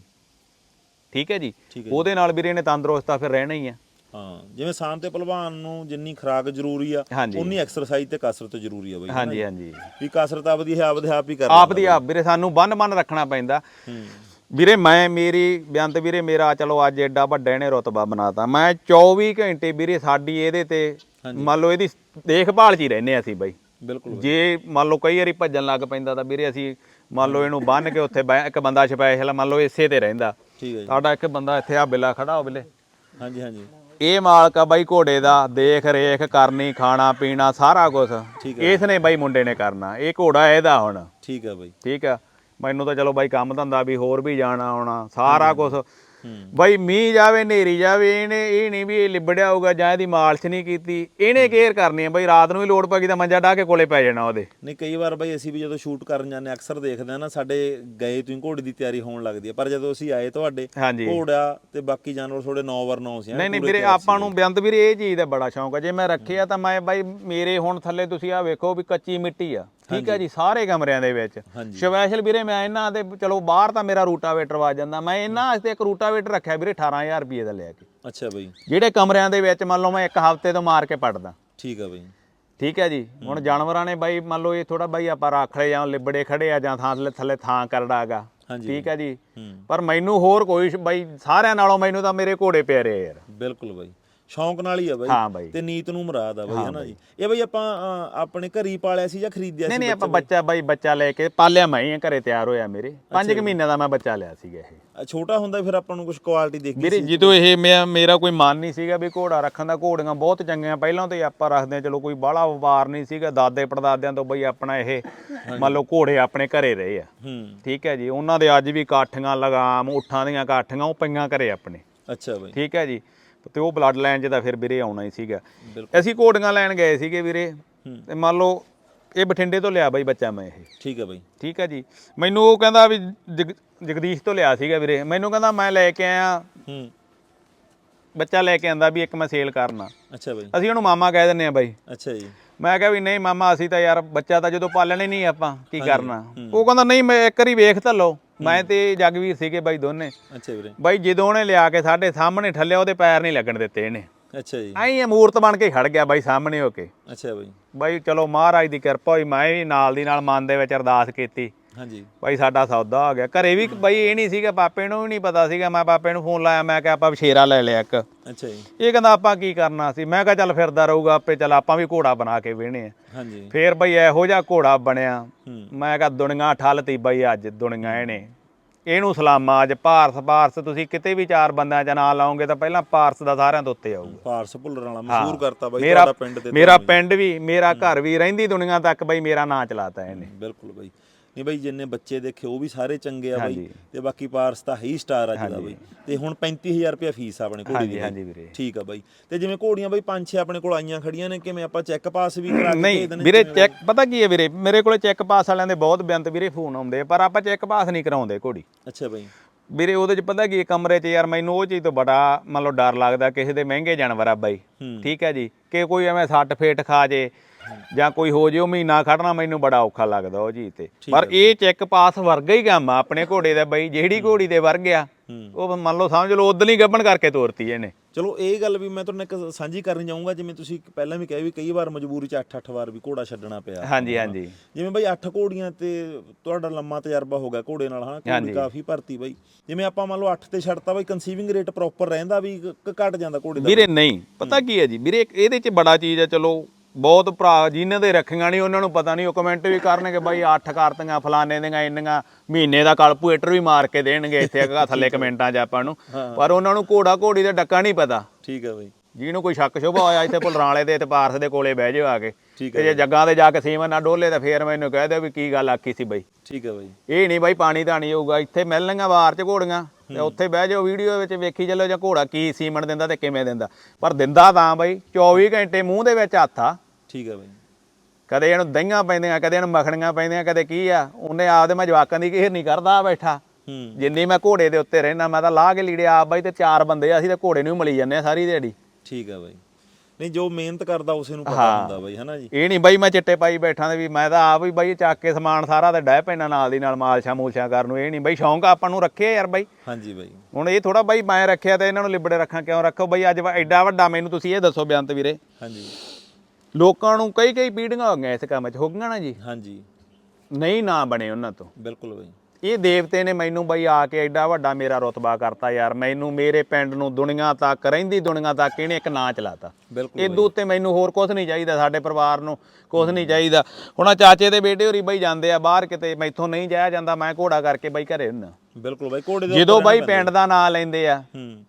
ਠੀਕ ਹੈ ਜੀ। ਹੈ ਉਹਦੇ ਨਾਲ ਵੀਰੇ ਨੇ ਤੰਦਰੁਸਤ ਫਿਰ ਰਹਿਣਾ ਹੀ ਆ ਹਾਂ ਜਿਵੇਂ ਸਾਨ ਤੇ ਪਹਿਲਵਾਨ ਨੂੰ ਜਿੰਨੀ ਖੁਰਾਕ ਜ਼ਰੂਰੀ ਆ ਹਾਂਜੀ। ਉਨੀ ਐਕਸਰਸਾਈਜ਼ ਤੇ ਕਸਰਤ ਜ਼ਰੂਰੀ ਆ ਬਾਈ ਹਾਂਜੀ ਹਾਂਜੀ। ਵੀ ਕਸਰਤ ਆਪਦੀ ਹੈ ਆਪਦੇ ਆਪ ਹੀ ਕਰ ਆਪ ਦੀ ਆਪ ਵੀਰੇ ਸਾਨੂੰ ਬੰਨ-ਬੰਨ ਰੱਖਣਾ ਪੈਂਦਾ। ਵੀਰੇ ਮੈਂ ਮੇਰੀ ਬੇਅੰਤ ਵੀਰੇ ਮੇਰਾ ਚਲੋ ਅੱਜ ਐਡਾ ਵੱਡਾ ਇਹਨੇ ਰਤਬਾ ਬਣਾਤਾ। ਮੈਂ 24 ਘੰਟੇ ਵੀਰੇ ਸਾਡੀ ਇਹਦੇ ਤੇ ਮੰਨ ਲਓ ਇਹਦੀ ਦੇਖਭਾਲ 'ਚ ਹੀ ਰਹਿੰਦੇ ਅਸੀਂ ਬਾਈ। ਬਿਲਕੁਲ ਜੇ ਮੰਨ ਲਓ ਕਈ ਵਾਰੀ ਭੱਜਣ ਲੱਗ ਪੈਂਦਾ ਤਾਂ ਵੀਰੇ ਅਸੀਂ ਮੰਨ ਲਓ ਇਹਨੂੰ ਬੰਨ ਕੇ ਉੱਥੇ ਇੱਕ ਬੰਦਾ ਸਪੈਸ਼ਲ ਮੰਨ ਲਓ ਇਸੇ ਤੇ ਰਹਿੰਦਾ। ਠੀਕ ਹੈ ਜੀ। ਸਾਡਾ ਇੱਕ ਬੰਦਾ ਇੱਥੇ ਆ ਬਿੱਲਾ ਖੜਾ ਹੋ ਬਿੱਲੇ। ਹਾਂਜੀ ਹਾਂਜੀ। ਇਹ ਮਾਲਕ ਆ ਬਾਈ ਘੋੜੇ ਦਾ ਦੇਖ ਰੇਖ ਕਰਨੀ ਖਾਣਾ ਪੀਣਾ ਸਾਰਾ ਕੁਝ ਠੀਕ ਇਸ ਨੇ ਬਾਈ ਮੁੰਡੇ ਨੇ ਕਰਨਾ। ਇਹ ਘੋੜਾ ਇਹਦਾ ਹੁਣ। ਠੀਕ ਆ ਬਾਈ। ਠੀਕ ਆ? ਮੈਨੂੰ ਤਾਂ ਚਲੋ ਬਾਈ ਕੰਮ ਧੰਦਾ ਵੀ ਹੋਰ ਵੀ ਜਾਣਾ ਆਉਣਾ ਸਾਰਾ ਕੁਝ ਬਾਈ ਮੀਂਹ ਜਾਵੇ ਨੇਰੀ ਜਾਵੇ ਇਹਨੇ ਇਹ ਨਹੀਂ ਵੀ ਇਹ ਲਿਬੜਿਆ ਹੋਊਗਾ ਜਾਂ ਇਹਦੀ ਮਾਲਸ਼ ਨਹੀਂ ਕੀਤੀ। ਇਹਨੇ ਕੇਅਰ ਕਰਨੀ ਹੈ ਬਾਈ ਰਾਤ ਨੂੰ ਵੀ ਲੋੜ ਪੈ ਗਈ ਤਾਂ ਮੰਜਾ ਢਾ ਕੇ ਕੋਲੇ ਪੈ ਜਾਣਾ ਉਹਦੇ। ਨਹੀਂ ਕਈ ਵਾਰ ਬਾਈ ਅਸੀਂ ਵੀ ਜਦੋਂ ਸ਼ੂਟ ਕਰਨ ਜਾਂਦੇ ਅਕਸਰ ਦੇਖਦੇ ਆ ਨਾ ਸਾਡੇ ਗਏ ਤੁਸੀਂ ਘੋੜੇ ਦੀ ਤਿਆਰੀ ਹੋਣ ਲੱਗਦੀ ਹੈ ਪਰ ਜਦੋਂ ਅਸੀਂ ਆਏ ਤੁਹਾਡੇ ਘੋੜਾ ਤੇ ਬਾਕੀ ਜਾਨਵਰ ਥੋੜੇ 9 ਵਰ 9 ਸੀ ਨਹੀਂ ਨਹੀਂ ਵੀਰੇ ਆਪਾਂ ਨੂੰ ਬੇਅੰਤ ਵੀਰੇ ਇਹ ਚੀਜ਼ ਦਾ ਬੜਾ ਸ਼ੌਂਕ ਹੈ। ਜੇ ਮੈਂ ਰੱਖਿਆ ਤਾਂ ਮੈਂ ਬਾਈ ਮੇਰੇ ਹੁਣ ਥੱਲੇ ਤੁਸੀਂ ਆ ਵੇਖੋ ਵੀ ਕੱਚੀ ਮਿੱਟੀ ਆ। ਠੀਕ ਹੈ ਜੀ ਸਾਰੇ ਕਮਰਿਆਂ ਦੇ ਵਿੱਚ। ਸਪੈਸ਼ਲ ਵੀਰੇ ਮੈਂ ਇਹਨਾਂ ਦੇ ਚਲੋ ਬਾਹਰ ਤਾਂ ਮੇਰਾ ਰੂਟਾਵੇਟਰ ਵੱਜ ਜਾਂਦਾ। ਮੈਂ ਇਹਨਾਂ ਵਾਸਤੇ ਇੱਕ ਰੂਟਾਵੇਟਰ ਰੱਖਿਆ ਵੀਰੇ 18000 ਰੁਪਏ ਦਾ ਲਿਆ ਕੇ। ਅੱਛਾ ਬਾਈ। ਜਿਹੜੇ ਕਮਰਿਆਂ ਦੇ ਵਿੱਚ ਮੰਨ ਲਓ ਮੈਂ ਇੱਕ ਹਫ਼ਤੇ ਤੋਂ ਮਾਰ ਕੇ ਪੜਦਾ। ਠੀਕ ਆ ਬਾਈ। ਠੀਕ ਹੈ ਜੀ। ਹੁਣ ਜਾਨਵਰਾਂ ਨੇ ਬਾਈ ਮੰਨ ਲਓ ਇਹ ਥੋੜਾ ਬਾਈ ਆਪਾਂ ਰੱਖ ਲਏ ਜਾਂ ਲਿਬੜੇ ਖੜੇ ਆ ਜਾਂ ਥਾਂ ਥੱਲੇ ਥਾਂ ਕਰੜਾਗਾ ਠੀਕ ਹੈ ਜੀ। ਹੂੰ। ਪਰ ਮੈਨੂੰ ਹੋਰ ਕੋਈ ਬਾਈ ਸਾਰਿਆਂ ਨਾਲੋਂ ਮੈਨੂੰ ਤਾਂ ਮੇਰੇ ਘੋੜੇ ਪਿਆਰੇ ਯਾਰ। ਬਿਲਕੁਲ ਬਾਈ। ਸ਼ੌਂਕ ਨਾਲ ਹੀ ਆ ਬਾਈ। ਹਾਂ ਬਾਈ। ਤੇ ਨੀਤ ਨੂੰ ਮੁਰਾਦ ਆ ਬਾਈ ਹਨਾ ਜੀ। ਇਹ ਬਾਈ ਆਪਾਂ ਅ, ਆਪਣੇ ਘਰੀ ਪਾਲਿਆ ਸੀ ਜਾਂ ਖਰੀਦਿਆ ਨਹੀਂ ਸੀ ਨਹੀਂ ਆਪਾਂ ਬੱਚਾ ਬਾਈ ਬੱਚਾ ਲੈ ਕੇ ਪਾਲਿਆ ਮੈਂ ਹੀ ਆ, ਘਰੇ ਤਿਆਰ ਹੋਇਆ ਮੇਰੇ। 5 ਮਹੀਨੇ ਦਾ ਮੈਂ ਬੱਚਾ ਲਿਆ ਸੀਗਾ ਇਹ। ਅ, ਛੋਟਾ ਹੁੰਦਾ ਫਿਰ ਆਪਾਂ ਨੂੰ ਕੁਝ ਕੁਆਲਿਟੀ ਦੇਖੀ ਵੀਰੇ ਜਦੋਂ ਇਹ ਮੈਂ ਮੇਰਾ ਕੋਈ ਮਨ ਨਹੀਂ ਸੀਗਾ ਵੀ ਘੋੜਾ ਰੱਖਣ ਦਾ ਘੋੜੀਆਂ ਬਹੁਤ ਚੰਗੀਆਂ। ਪਹਿਲਾਂ ਤੋਂ ਹੀ ਆਪਾਂ ਰੱਖਦੇ ਹਾਂ ਚਲੋ ਕੋਈ ਬਾਹਲਾ ਵਪਾਰ ਨਹੀਂ ਸੀਗਾ। ਦਾਦੇ ਪੜਦਾਦਿਆਂ ਤੋਂ ਬਈ ਆਪਣਾ ਇਹ ਮੰਨ ਲਓ ਘੋੜੇ ਆਪਣੇ ਘਰੇ ਰਹੇ ਆ। ਹੂੰ। ਠੀਕ ਹੈ ਜੀ ਉਹਨਾਂ ਦੇ ਅੱਜ ਵੀ ਕਾਠੀਆਂ ਲਗਾਮ ਉਠਾਂ ਦੀਆਂ ਕਾਠੀਆਂ ਉਹ ਪਈਆਂ ਘਰੇ ਆਪਣੇ। ਅੱਛਾ ਬਾਈ। ਠੀਕ ਹੈ ਜੀ। ਤੇ ਉਹ ਬਲੱਡ ਲਾਈਨ 'ਚ ਤਾਂ ਫਿਰ ਵੀਰੇ ਆਉਣਾ ਹੀ ਸੀਗਾ। ਅਸੀਂ ਘੋੜੀਆਂ ਲੈਣ ਗਏ ਸੀਗੇ ਵੀਰੇ ਤੇ ਮੰਨ ਲਓ ਇਹ ਬਠਿੰਡੇ ਤੋਂ ਲਿਆ ਬਾਈ ਬੱਚਾ ਮੈਂ ਇਹ। ਠੀਕ ਹੈ ਬਾਈ। ਠੀਕ ਹੈ ਜੀ। ਮੈਨੂੰ ਉਹ ਕਹਿੰਦਾ ਵੀ ਜਗ- ਜਗਦੀਸ਼ ਤੋਂ ਲਿਆ ਸੀਗਾ ਵੀਰੇ। ਮੈਨੂੰ ਕਹਿੰਦਾ ਮੈਂ ਲੈ ਕੇ ਆਇਆ। ਹੂੰ। ਬੱਚਾ ਲੈ ਕੇ ਆਂਦਾ ਵੀ ਇੱਕ ਮੈਂ ਸੇਲ ਕਰਨਾ। ਅੱਛਾ ਬਾਈ। ਅਸੀਂ ਉਹਨੂੰ ਮਾਮਾ ਕਹਿ ਦਿੰਨੇ ਆ ਬਾਈ। ਅੱਛਾ ਜੀ। ਮੈਂ ਕਿਹਾ ਵੀ ਨਹੀਂ ਮਾਮਾ ਅਸੀਂ ਤਾਂ ਯਾਰ ਬੱਚਾ ਤਾਂ ਜਦੋਂ ਪਾਲਣੇ ਨਹੀਂ ਆਪਾਂ ਕੀ ਕਰਨਾ? ਉਹ ਕਹਿੰਦਾ ਨਹੀਂ ਮੈਂ ਇੱਕ ਵਾਰੀ ਵੇਖ ਤਾਂ ਲਓ। ਮੈਂ ਤੇ ਜਗਵੀਰ ਸੀਗੇ ਬਾਈ ਦੋਨੇ। ਅੱਛਾ ਵੀਰੇ। ਬਾਈ ਜਦੋਂ ਉਹਨੇ ਲਿਆ ਕੇ ਸਾਡੇ ਸਾਹਮਣੇ ਠੱਲਿਆ ਉਹਦੇ ਪੈਰ ਨਹੀਂ ਲੱਗਣ ਦਿੱਤੇ ਇਹਨੇ। ਅੱਛਾ ਜੀ। ਐਂ ਮੂਰਤ ਬਣ ਕੇ ਖੜ ਗਿਆ ਬਾਈ ਸਾਹਮਣੇ ਹੋ ਕੇ। ਅੱਛਾ ਬਾਈ। ਬਾਈ ਚਲੋ ਮਹਾਰਾਜ ਦੀ ਕਿਰਪਾ ਹੋਈ ਮੈਂ ਵੀ ਨਾਲ ਦੀ ਨਾਲ ਮਨ ਦੇ ਵਿੱਚ ਅਰਦਾਸ ਕੀਤੀ। ਹਾਂਜੀ। ਬਾਈ ਸਾਡਾ ਸੌਦਾ ਹੋ ਗਿਆ। ਘਰੇ ਵੀ ਬਾਈ ਇਹ ਨਹੀਂ ਸੀਗਾ ਪਾਪੇ ਨੂੰ ਵੀ ਨਹੀਂ ਪਤਾ ਸੀਗਾ। ਮੈਂ ਪਾਪੇ ਨੂੰ ਫੋਨ ਲਾਇਆ ਮੈਂ ਕਿਹਾ ਆਪਾਂ ਸ਼ੇਰਾ ਲੈ ਲਿਆ ਇੱਕ। ਅੱਛਾ ਜੀ। ਇਹ ਕਹਿੰਦਾ ਆਪਾਂ ਕੀ ਕਰਨਾ ਸੀ? ਮੈਂ ਕਿਹਾ ਚੱਲ ਫਿਰਦਾ ਰਹੂਗਾ ਆਪੇ ਚੱਲ ਆਪਾਂ ਵੀ ਘੋੜਾ ਬਣਾ ਕੇ ਵੇਹਣੇ ਆ। ਹਾਂਜੀ। ਫੇਰ ਬਈ ਇਹੋ ਜਿਹਾ ਘੋੜਾ ਬਣਿਆ। ਮੈਂ ਕਿਹਾ ਦੁਨੀਆ ਠੱਲਤੀ ਬਈ ਅੱਜ ਦੁਨੀਆ ਇਹਨੇ। ਇਹਨੂੰ ਸਲਾਮਾਂ ਅੱਜ ਭਾਰਤ ਭਾਰਤ ਤੁਸੀਂ ਕਿਤੇ ਵੀ ਚਾਰ ਬੰਦਿਆਂ 'ਚ ਨਾਂ ਲਾਓਗੇ ਤਾਂ ਪਹਿਲਾਂ ਭਾਰਤ ਦਾ ਸਾਰਿਆਂ ਤੋਂ ਉੱਤੇ ਆਊਗਾ। ਪਾਰਸ ਭੁੱਲਰ ਵਾਲਾ ਮਸ਼ਹੂਰ ਕਰਤਾ ਬਾਈ ਤੁਹਾਡਾ ਪਿੰਡ ਤੇ ਮੇਰਾ ਪਿੰਡ ਵੀ ਮੇਰਾ ਘਰ ਵੀ ਰਹਿੰਦੀ ਦੁਨੀਆ ਤੱਕ ਬਈ ਮੇਰਾ ਨਾਂ ਚਲਾਤਾ ਇਹਨੇ। ਬਿਲਕੁਲ ਬਾਈ। ਨਹੀਂ ਬਾਈ ਜਿੰਨੇ ਬੱਚੇ ਦੇਖੇ ਉਹ ਵੀ ਸਾਰੇ ਚੰਗੇ ਆ ਬਾਈ। ਤੇ ਬਾਕੀ ਪਾਰਸ ਤਾਂ ਹੈ ਸਟਾਰ ਅੱਜ ਦਾ ਬਾਈ। ਤੇ ਹੁਣ 35000 ਰੁਪਏ ਫੀਸ ਆ ਆਪਣੇ ਘੋੜੀ ਦੀ। ਹਾਂਜੀ ਵੀਰੇ। ਠੀਕ ਆ ਬਾਈ। ਤੇ ਜਿਵੇਂ ਘੋੜੀਆਂ ਬਾਈ ਪੰਜ ਛੇ ਆਪਣੇ ਕੋਲ ਆਈਆਂ ਖੜੀਆਂ ਨੇ ਕਿਵੇਂ ਆਪਾਂ ਚੈੱਕ ਪਾਸ ਵੀ ਕਰਾ ਕੇ ਭੇਜ ਦਿੰਦੇ ਵੀਰੇ ਚੈੱਕ ਪਤਾ ਕੀ ਹੈ ਵੀਰੇ? ਮੇਰੇ ਕੋਲੇ ਚੈੱਕ ਪਾਸ ਵਾਲਿਆਂ ਦੇ ਬਹੁਤ ਬੇਅੰਤ ਵੀਰੇ ਫੋਨ ਆਉਂਦੇ ਪਰ ਆਪਾਂ ਚੈੱਕ ਪਾਸ ਨਹੀਂ ਕਰਾਉਂਦੇ ਘੋੜੀ। ਅੱਛਾ ਬਾਈ। ਵੀਰੇ ਉਹਦੇ ਚ ਪਤਾ ਕੀ ਹੈ, ਕਮਰੇ 'ਚ ਯਾਰ ਮੈਨੂੰ ਉਹ ਚੀਜ਼ ਤੋਂ ਬੜਾ ਮੰਨ ਲਓ ਡਰ ਲੱਗਦਾ ਕਿਸੇ ਦੇ ਮਹਿੰਗੇ ਜਾਨਵਰ ਆ ਬਾਈ। ਠੀਕ ਹੈ ਜੀ। ਕਿ ਕੋਈ ਐਵੇਂ ਸੱਟ ਫੇਟ ਖਾ ਜੇ ਜਾਂ ਕੋਈ ਹੋ ਜੇ ਉਹ ਮਹੀਨਾ ਖੜਨਾ ਮੈਨੂੰ ਬੜਾ ਔਖਾ ਲੱਗਦਾ ਉਹ ਚੀਜ਼ ਤੇ। ਪਰ ਇਹ ਚੈੱਕ ਪਾਸ ਵਰਗਾ ਹੀ ਕੰਮ ਆ ਆਪਣੇ ਘੋੜੇ ਦਾ ਬਾਈ ਜਿਹੜੀ ਘੋੜੀ ਦੇ ਵਰਗਿਆ ਹੂੰ। ਉਹ ਮੰਨ ਲਓ ਸਮਝ ਲਓ ਉਦੋਂ ਹੀ ਗੱਬਣ ਕਰਕੇ ਤੋਰਤੀ ਇਹਨੇ। ਚਲੋ ਇਹ ਗੱਲ ਵੀ ਮੈਂ ਤੁਹਾਨੂੰ ਇੱਕ ਸਾਂਝੀ ਕਰਨੀ ਚਾਹੂੰਗਾ ਜਿਵੇਂ ਤੁਸੀਂ ਪਹਿਲਾਂ ਵੀ ਕਹੇ ਵੀ ਕਈ ਵਾਰ ਮਜਬੂਰੀ ਚ 8-8 ਵਾਰ ਵੀ ਘੋੜਾ ਛੱਡਣਾ ਪਿਆ। ਹਾਂਜੀ ਹਾਂਜੀ। ਜਿਵੇਂ ਬਾਈ 8 ਘੋੜੀਆਂ ਤੇ ਤੁਹਾਡਾ ਲੰਮਾ ਤਜਰਬਾ ਹੋ ਗਿਆ ਘੋੜੇ ਨਾਲ ਹਨਾ? ਘੋੜੀ। ਕਾਫੀ ਭਰਤੀ ਬਾਈ। ਜਿਵੇਂ ਆਪਾਂ ਮੰਨ ਲਓ 8 ਤੇ ਛੱਡਤਾ ਬਾਈ ਕਨਸੀਵਿੰਗ ਰੇਟ ਪ੍ਰੋਪਰ ਰਹਿੰਦਾ ਵੀ ਘਟ ਜਾਂਦਾ ਘੋੜੇ ਦਾ। ਵੀਰੇ ਨਹੀਂ। ਪਤਾ ਕੀ ਹੈ ਜੀ? ਵੀਰੇ ਇਹਦੇ ਚ ਬੜਾ ਚੀਜ਼ ਹੈ ਚਲੋ ਬਹੁਤ ਭਰਾ ਜਿਨ੍ਹਾਂ ਦੇ ਰੱਖੀਆਂ ਨਹੀਂ ਉਹਨਾਂ ਨੂੰ ਪਤਾ ਨਹੀਂ। ਉਹ ਕਮੈਂਟ ਵੀ ਕਰਨਗੇ ਬਾਈ ਅੱਠ ਕਰਤੀਆਂ ਫਲਾਣੇ ਦੀਆਂ ਇੰਨੀਆਂ ਮਹੀਨੇ ਦਾ ਕੈਲਕੂਲੇਟਰ ਵੀ ਮਾਰ ਕੇ ਦੇਣਗੇ ਇੱਥੇ ਅੱਗਾ ਥੱਲੇ ਕਮੈਂਟਾਂ 'ਚ ਆਪਾਂ ਨੂੰ। ਪਰ ਉਹਨਾਂ ਨੂੰ ਘੋੜਾ ਘੋੜੀ ਦਾ ਡੱਕਾ ਨਹੀਂ ਪਤਾ। ਠੀਕ ਹੈ ਬਾਈ। ਜਿਹਨੂੰ ਕੋਈ ਸ਼ੱਕ ਸ਼ੁਬਾ ਹੋਇਆ ਇੱਥੇ ਭੁਲਰਾਂ ਵਾਲੇ ਦੇ ਤੇ ਪਾਰਸ ਦੇ ਕੋਲੇ ਬਹਿ ਜਾਓ ਆ ਕੇ। ਠੀਕ ਤੇ ਜੇ ਜੱਗਾਂ ਦੇ ਜਾ ਕੇ ਸੀਮਨ ਨਾ ਡੋਲੇ ਤਾਂ ਫੇਰ ਮੈਨੂੰ ਕਹਿ ਦਿਓ ਵੀ ਕੀ ਗੱਲ ਆਖੀ ਸੀ ਬਾਈ। ਠੀਕ ਹੈ ਬਾਈ। ਇਹ ਨਹੀਂ ਬਾਈ ਪਾਣੀ ਧਾਣੀ ਹੋਊਗਾ ਇੱਥੇ ਮਿਲਣਗੀਆਂ ਵਾਰ ਚ ਘੋੜੀਆਂ ਤੇ ਉੱਥੇ ਬਹਿ ਜਾਓ ਵੀਡੀਓ ਵਿੱਚ ਵੇਖੀ ਚੱਲੋ ਜਾਂ ਘੋੜਾ ਕੀ ਸੀਮਨ ਦਿੰਦਾ ਤੇ ਕਿਵੇਂ ਦਿੰਦਾ। ਪਰ ਦਿੰਦਾ ਤਾਂ ਬਾਈ 24 ਘੰਟੇ ਮੂੰਹ ਦੇ ਵਿੱਚ ਹੱਥ ਆ। ਠੀਕ ਹੈ ਬਾਈ। ਕਦੇ ਇਹਨੂੰ ਦਹੀਂਆਂ ਪੈਂਦੀਆਂ ਕਦੇ ਇਹਨੂੰ ਮੱਖਣੀਆਂ ਪੈਂਦੀਆਂ ਕਦੇ ਕੀ ਆ ਉਹਨੇ ਆਪਦੇ ਮੈਂ ਜਵਾਕਾਂ ਦੀ ਘੇਰ ਨਹੀਂ ਕਰਦਾ ਆ ਬੈਠਾ। ਹੂੰ। ਜਿੰਨੀ ਮੈਂ ਘੋੜੇ ਦੇ ਉੱਤੇ ਰਹਿਣਾ ਮੈਂ ਤਾਂ ਲਾਹ ਕੇ ਲੀੜੇ ਆਪ ਬਾਈ ਤੇ ਚਾਰ ਬੰਦੇ ਆ, ਅਸੀਂ ਤੇ ਘੋੜੇ ਨੂੰ ਹੀ ਮਲੀ ਜਾਂਦੇ ਆ ਸਾਰੀ ਦਿਹਾੜੀ। ਠੀਕ ਹੈ ਬਾਈ। ਨਹੀਂ ਜੋ ਮਿਹਨਤ ਕਰਦਾ ਉਸੇ ਨੂੰ ਪਤਾ ਹੁੰਦਾ ਬਾਈ ਹਨਾ ਜੀ? ਇਹ ਨਹੀਂ ਬਾਈ ਮੈਂ ਚਿੱਟੇ ਪਾਈ ਬੈਠਾ ਤੇ ਵੀ ਮੈਂ ਤਾਂ ਆਪ ਹੀ ਬਾਈ ਚੱਕ ਕੇ ਸਮਾਨ ਸਾਰਾ ਤੇ ਡਹਿ ਪੈਣਾ ਨਾਲ ਦੀ ਨਾਲ ਮਾਲਸ਼ਾ ਮੂਲਸ਼ਾ ਕਰਨ ਨੂੰ। ਇਹ ਨਹੀਂ ਬਾਈ ਸ਼ੌਂਕ ਆਪਾਂ ਨੂੰ ਰੱਖਿਆ ਯਾਰ ਬਾਈ। ਹਾਂਜੀ ਬਾਈ। ਹੁਣ ਇਹ ਥੋੜਾ ਬਾਈ ਮੈਂ ਰੱਖਿਆ ਤੇ ਇਹਨਾਂ ਨੂੰ ਲਿਬੜੇ ਰੱਖਾਂ ਕਿਉਂ ਰੱਖੋ ਬਾਈ ਅੱਜ ਵਾ- ਐਡਾ ਵੱਡਾ ਮੈਨੂੰ ਤੁਸੀਂ ਇਹ ਦੱਸੋ ਬਿਆੰਤ ਵੀਰੇ। ਹਾਂਜੀ। ਲੋਕਾਂ ਨੂੰ ਕਈ ਕਈ ਪੀੜ੍ਹੀਆਂ ਹੋ ਗਈਆਂ ਇਸ ਕੰਮ 'ਚ ਹੋ ਗਈਆਂ ਨਾ ਜੀ? ਹਾਂਜੀ। ਨਹੀਂ ਨਾ ਬਣੇ ਉਹਨਾਂ ਤੋਂ। ਬਿਲਕੁਲ ਬਾਈ। ਇਹ ਦੇਵਤੇ ਨੇ ਮੈਨੂੰ ਬਈ ਆ ਕੇ ਐਡਾ ਵੱਡਾ ਮੇਰਾ ਰਤਬਾ ਕਰਤਾ ਯਾਰ। ਮੈਨੂੰ ਮੇਰੇ ਪਿੰਡ ਨੂੰ ਦੁਨੀਆ ਤੱਕ ਰਹਿੰਦੀ ਦੁਨੀਆ ਤੱਕ ਇਹਨੇ ਇੱਕ ਨਾਂ ਚਲਾਤਾ। ਬਿਲਕੁਲ ਇਦੋਂ ਉੱਤੇ ਮੈਨੂੰ ਹੋਰ ਕੁਝ ਨਹੀਂ ਚਾਹੀਦਾ ਸਾਡੇ ਪਰਿਵਾਰ ਨੂੰ ਕੁਝ ਨਹੀਂ ਚਾਹੀਦਾ। ਹੁਣ ਆਹ ਚਾਚੇ ਦੇ ਬੇਟੇ ਹੋਰੀ ਬਈ ਜਾਂਦੇ ਆ ਬਾਹਰ ਕਿਤੇ ਮੈਥੋਂ ਨਹੀਂ ਜਾਇਆ ਜਾਂਦਾ ਮੈਂ ਘੋੜਾ ਕਰਕੇ ਬਈ ਘਰੇ ਹੁੰਨਾ। ਬਿਲਕੁਲ ਬਾਈ ਘੋੜੇ ਦੇ ਜਦੋਂ ਬਾਈ ਪਿੰਡ ਦਾ ਨਾਂ ਲੈਂਦੇ ਆ ਹੂੰ।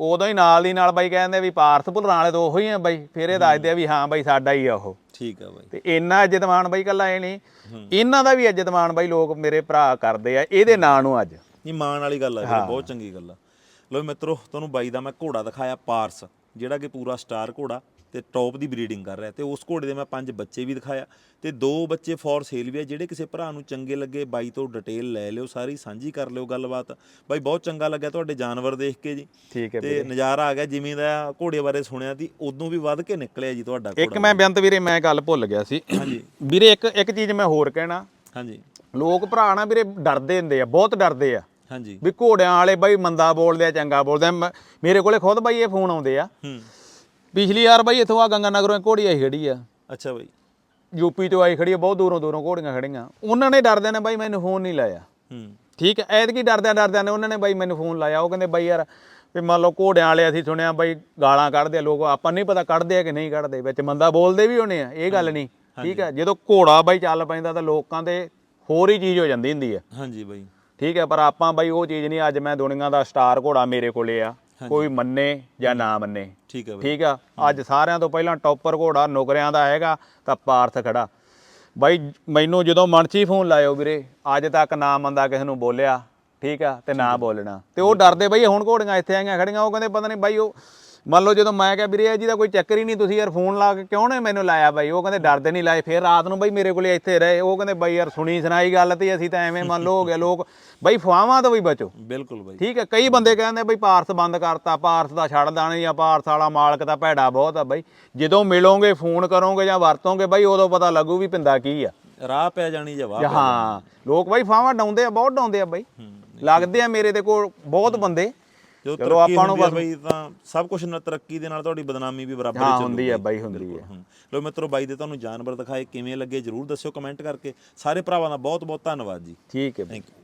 ਉਦੋਂ ਹੀ ਨਾਲ ਦੀ ਨਾਲ ਬਾਈ ਕਹਿੰਦੇ ਵੀ ਪਾਰਥ ਭੁੱਲਰਾਂ ਵਾਲੇ ਤੋਂ ਉਹੀ ਆ ਬਾਈ ਫਿਰ ਇਹ ਦੱਸਦੇ ਆ ਵੀ ਹਾਂ ਬਾਈ ਸਾਡਾ ਹੀ ਆ ਉਹ। ਠੀਕ ਆ ਬਾਈ। ਤੇ ਇੰਨਾ ਇੱਜ਼ਤਮਾਨ ਬਾਈ ਕੱਲਾ ਇਹ ਨਹੀਂ ਇਹਨਾਂ ਦਾ ਵੀ ਇੱਜ਼ਤਮਾਨ ਬਾਈ ਲੋਕ ਮੇਰੇ ਭਰਾ ਕਰਦੇ ਆ ਇਹਦੇ ਨਾਂ ਨੂੰ ਅੱਜ। ਇਹ ਮਾਣ ਵਾਲੀ ਗੱਲ ਆ ਵੀਰੇ ਬਹੁਤ ਚੰਗੀ ਗੱਲ ਆ। ਲੋ ਮਿੱਤਰੋ ਤੁਹਾਨੂੰ ਬਾਈ ਦਾ ਮੈਂ ਘੋੜਾ ਦਿਖਾਇਆ ਪਾਰਸ ਜਿਹੜਾ ਕਿ ਪੂਰਾ ਸਟਾਰ ਘੋੜਾ। ਤੇ ਟੌਪ ਦੀ ਬਰੀਡਿੰਗ ਕਰ ਰਿਹਾ ਤੇ ਉਸ ਘੋੜੇ ਦੇ ਮੈਂ ਪੰਜ ਬੱਚੇ ਵੀ ਦਿਖਾਇਆ ਤੇ ਦੋ ਬੱਚੇ ਫੋਰ ਸੇਲ ਵੀ ਆ ਜਿਹੜੇ ਕਿਸੇ ਭਰਾ ਨੂੰ ਚੰਗੇ ਲੱਗੇ ਬਾਈ ਤੋਂ ਡਿਟੇਲ ਲੈ ਲਿਓ ਸਾਰੀ ਸਾਂਝੀ ਕਰ ਲਿਓ ਗੱਲਬਾਤ। ਬਾਈ ਬਹੁਤ ਚੰਗਾ ਲੱਗਿਆ ਤੁਹਾਡੇ ਜਾਨਵਰ ਦੇਖ ਕੇ ਜੀ। ਠੀਕ ਹੈ ਤੇ ਨਜ਼ਾਰਾ ਆ ਗਿਆ ਜਿਵੇਂ ਦਾ ਘੋੜੇ ਬਾਰੇ ਸੁਣਿਆ ਸੀ ਉਦੋਂ ਵੀ ਵੱਧ ਕੇ ਨਿਕਲਿਆ ਜੀ ਤੁਹਾਡਾ ਇੱਕ ਮੈਂ ਬੇਅੰਤ ਵੀਰੇ ਮੈਂ ਗੱਲ ਭੁੱਲ ਗਿਆ ਸੀ। ਹਾਂਜੀ। ਵੀਰੇ ਇੱਕ ਇੱਕ ਚੀਜ਼ ਮੈਂ ਹੋਰ ਕਹਿਣਾ। ਹਾਂਜੀ। ਲੋਕ ਭਰਾ ਨਾ ਵੀਰੇ ਡਰਦੇ ਹੁੰਦੇ ਆ ਬਹੁਤ ਡਰਦੇ ਆ। ਹਾਂਜੀ। ਵੀ ਘੋੜਿਆਂ ਵਾਲੇ ਬਾਈ ਮੰਦਾ ਬੋਲਦੇ ਆ ਚੰਗਾ ਬੋਲਦੇ ਆ। ਮੇਰੇ ਕੋਲੇ ਖੁਦ ਬਾਈ ਇਹ ਫੋਨ ਆਉਂਦੇ ਆ। ਹੂੰ। ਪਿਛਲੀ ਵਾਰ ਬਾਈ ਇਥੋਂ ਆ ਗੰਗਾ ਨਗਰੋਂ ਇੱਕ ਘੋੜੀ ਆਈ ਖੜੀ ਆ। ਅੱਛਾ ਬਾਈ। ਯੂਪੀ ਤੋਂ ਆਈ ਖੜੀ ਆ ਬਹੁਤ ਦੂਰੋਂ ਦੂਰੋਂ ਘੋੜੀਆਂ ਖੜੀਆਂ। ਉਹਨਾਂ ਨੇ ਡਰਦੇ ਨੇ ਬਾਈ ਮੈਨੂੰ ਫੋਨ ਨਹੀਂ ਲਾਇਆ। ਹੂੰ। ਠੀਕ ਹੈ ਐਤਕੀ ਡਰਦਿਆਂ ਡਰਦਿਆਂ ਨੇ ਉਹਨਾਂ ਨੇ ਬਾਈ ਮੈਨੂੰ ਫੋਨ ਲਾਇਆ। ਉਹ ਕਹਿੰਦੇ ਬਾਈ ਯਾਰ ਵੀ ਮੰਨ ਲਓ ਘੋੜਿਆਂ ਵਾਲੇ ਅਸੀਂ ਸੁਣਿਆ ਬਾਈ ਗਾਲਾਂ ਕੱਢਦੇ ਆ ਲੋਕ ਆਪਾਂ ਨਹੀਂ ਪਤਾ ਕੱਢਦੇ ਆ ਕਿ ਨਹੀਂ ਕੱਢਦੇ। ਵਿੱਚ ਮੰਦਾ ਬੋਲਦੇ ਵੀ ਹੋਣੇ ਆ ਇਹ ਗੱਲ ਨਹੀਂ। ਠੀਕ ਹੈ ਜਦੋਂ ਘੋੜਾ ਬਾਈ ਚੱਲ ਪੈਂਦਾ ਤਾਂ ਲੋਕਾਂ ਦੇ ਹੋਰ ਹੀ ਚੀਜ਼ ਹੋ ਜਾਂਦੀ ਹੁੰਦੀ ਆ। ਹਾਂਜੀ ਬਾਈ। ਠੀਕ ਹੈ ਪਰ ਆਪਾਂ ਬਾਈ ਉਹ ਚੀਜ਼ ਨਹੀਂ ਅੱਜ ਮੈਂ ਦੁਨੀਆ ਦਾ ਸਟਾਰ ਘੋੜਾ ਮੇਰੇ ਕੋਲੇ ਆ। ਕੋਈ ਮੰਨੇ ਜਾਂ ਨਾ ਮੰਨੇ। ਠੀਕ ਆ ਬਾਈ। ਠੀਕ ਆ? ਅੱਜ ਸਾਰਿਆਂ ਤੋਂ ਪਹਿਲਾਂ ਟੌਪਰ ਘੋੜਾ ਨੁਕਰਿਆਂ ਦਾ ਹੈਗਾ ਤਾਂ ਪਾਰਥ ਖੜਾ। ਬਾਈ ਮੈਨੂੰ ਜਦੋਂ ਮਨ 'ਚ ਹੀ ਫੋਨ ਲਾਇਓ ਵੀਰੇ ਅੱਜ ਤੱਕ ਨਾ ਮੰਦਾ ਕਿਸੇ ਨੂੰ ਬੋਲਿਆ ਠੀਕ ਆ? ਤੇ ਨਾ ਬੋਲਣਾ। ਤੇ ਉਹ ਡਰਦੇ ਬਾਈ ਹੁਣ ਘੋੜੀਆਂ ਇੱਥੇ ਆਈਆਂ ਖੜੀਆਂ ਉਹ ਕਹਿੰਦੇ ਪਤਾ ਨਹੀਂ ਬਾਈ ਉਹ ਮੰਨ ਲਓ ਜਦੋਂ ਮੈਂ ਕਿਹਾ ਵੀਰੇ ਜੀ ਦਾ ਕੋਈ ਚੱਕਰ ਹੀ ਨਹੀਂ ਤੁਸੀਂ ਯਾਰ ਫੋਨ ਲਾ ਕੇ ਕਿਉਂ ਨੇ ਮੈਨੂੰ ਲਾਇਆ ਬਾਈ? ਉਹ ਕਹਿੰਦੇ ਡਰਦੇ ਨਹੀਂ ਲਾਏ। ਫਿਰ ਰਾਤ ਨੂੰ ਬਾਈ ਮੇਰੇ ਕੋਲੇ ਇੱਥੇ ਰਹੇ। ਉਹ ਕਹਿੰਦੇ ਬਾਈ ਯਾਰ ਸੁਣੀ ਸੁਣਾਈ ਗੱਲ ਤੇ ਅਸੀਂ ਤਾਂ ਐਵੇਂ ਮੰਨ ਲਓ ਹੋ ਗਿਆ ਲੋਕ। ਬਾਈ ਫਵਾਵਾਂ ਤੋਂ ਵੀ ਬਚੋ। ਬਿਲਕੁਲ ਬਾਈ। ਠੀਕ ਹੈ ਕਈ ਬੰਦੇ ਕਹਿੰਦੇ ਬਈ ਪਾਰਸ ਬੰਦ ਕਰਤਾ ਪਾਰਸ ਦਾ ਛੱਡ ਦਾਣਾ ਜਾਂ ਪਾਰਸ ਵਾਲਾ ਮਾਲਕ ਤਾਂ ਭੈੜਾ ਬਹੁਤ ਆ ਬਾਈ। ਜਦੋਂ ਮਿਲੋਗੇ ਫੋਨ ਕਰੋਗੇ ਜਾਂ ਵਰਤੋਗੇ ਬਾਈ ਉਦੋਂ ਪਤਾ ਲੱਗੂ ਵੀ ਪਿੰਦਾ ਕੀ ਆ। ਰਾਹ ਪੈ ਜਾਣੀ ਜਵਾਬ ਹਾਂ ਲੋਕ ਬਾਈ ਫਾਵਾਂ ਡਾਉਂਦੇ ਆ ਬਹੁਤ ਡਾਉਂਦੇ ਆ ਬਾਈ। ਲੱਗਦੇ ਆ ਮੇਰੇ ਦੇ ਕੋਲ ਬਹੁਤ ਬੰਦੇ। ਜਦੋਂ ਚਲੋ ਤਰੱਕੀ ਆਪਾਂ ਨੂੰ ਬਸ- ਬਈ ਤਾਂ ਸਭ ਕੁਝ ਨਾਲ ਤਰੱਕੀ ਦੇ ਨਾਲ ਤੁਹਾਡੀ ਬਦਨਾਮੀ ਵੀ ਬਰਾਬਰ ਹੀ ਹਾਂ। ਹੁੰਦੀ ਆ ਬਾਈ ਹੁੰਦੀ ਹੂੰ। ਲੋ ਮਿੱਤਰੋ ਬਾਈ ਦੇ ਤੁਹਾਨੂੰ ਜਾਨਵਰ ਦਿਖਾਏ ਕਿਵੇਂ ਲੱਗੇ ਜਰੂਰ ਦੱਸਿਓ ਕਮੈਂਟ ਕਰਕੇ ਸਾਰੇ ਭਰਾਵਾਂ ਦਾ ਬਹੁਤ ਬਹੁਤ ਧੰਨਵਾਦ ਜੀ ਠੀਕ ਹੈ। Thank you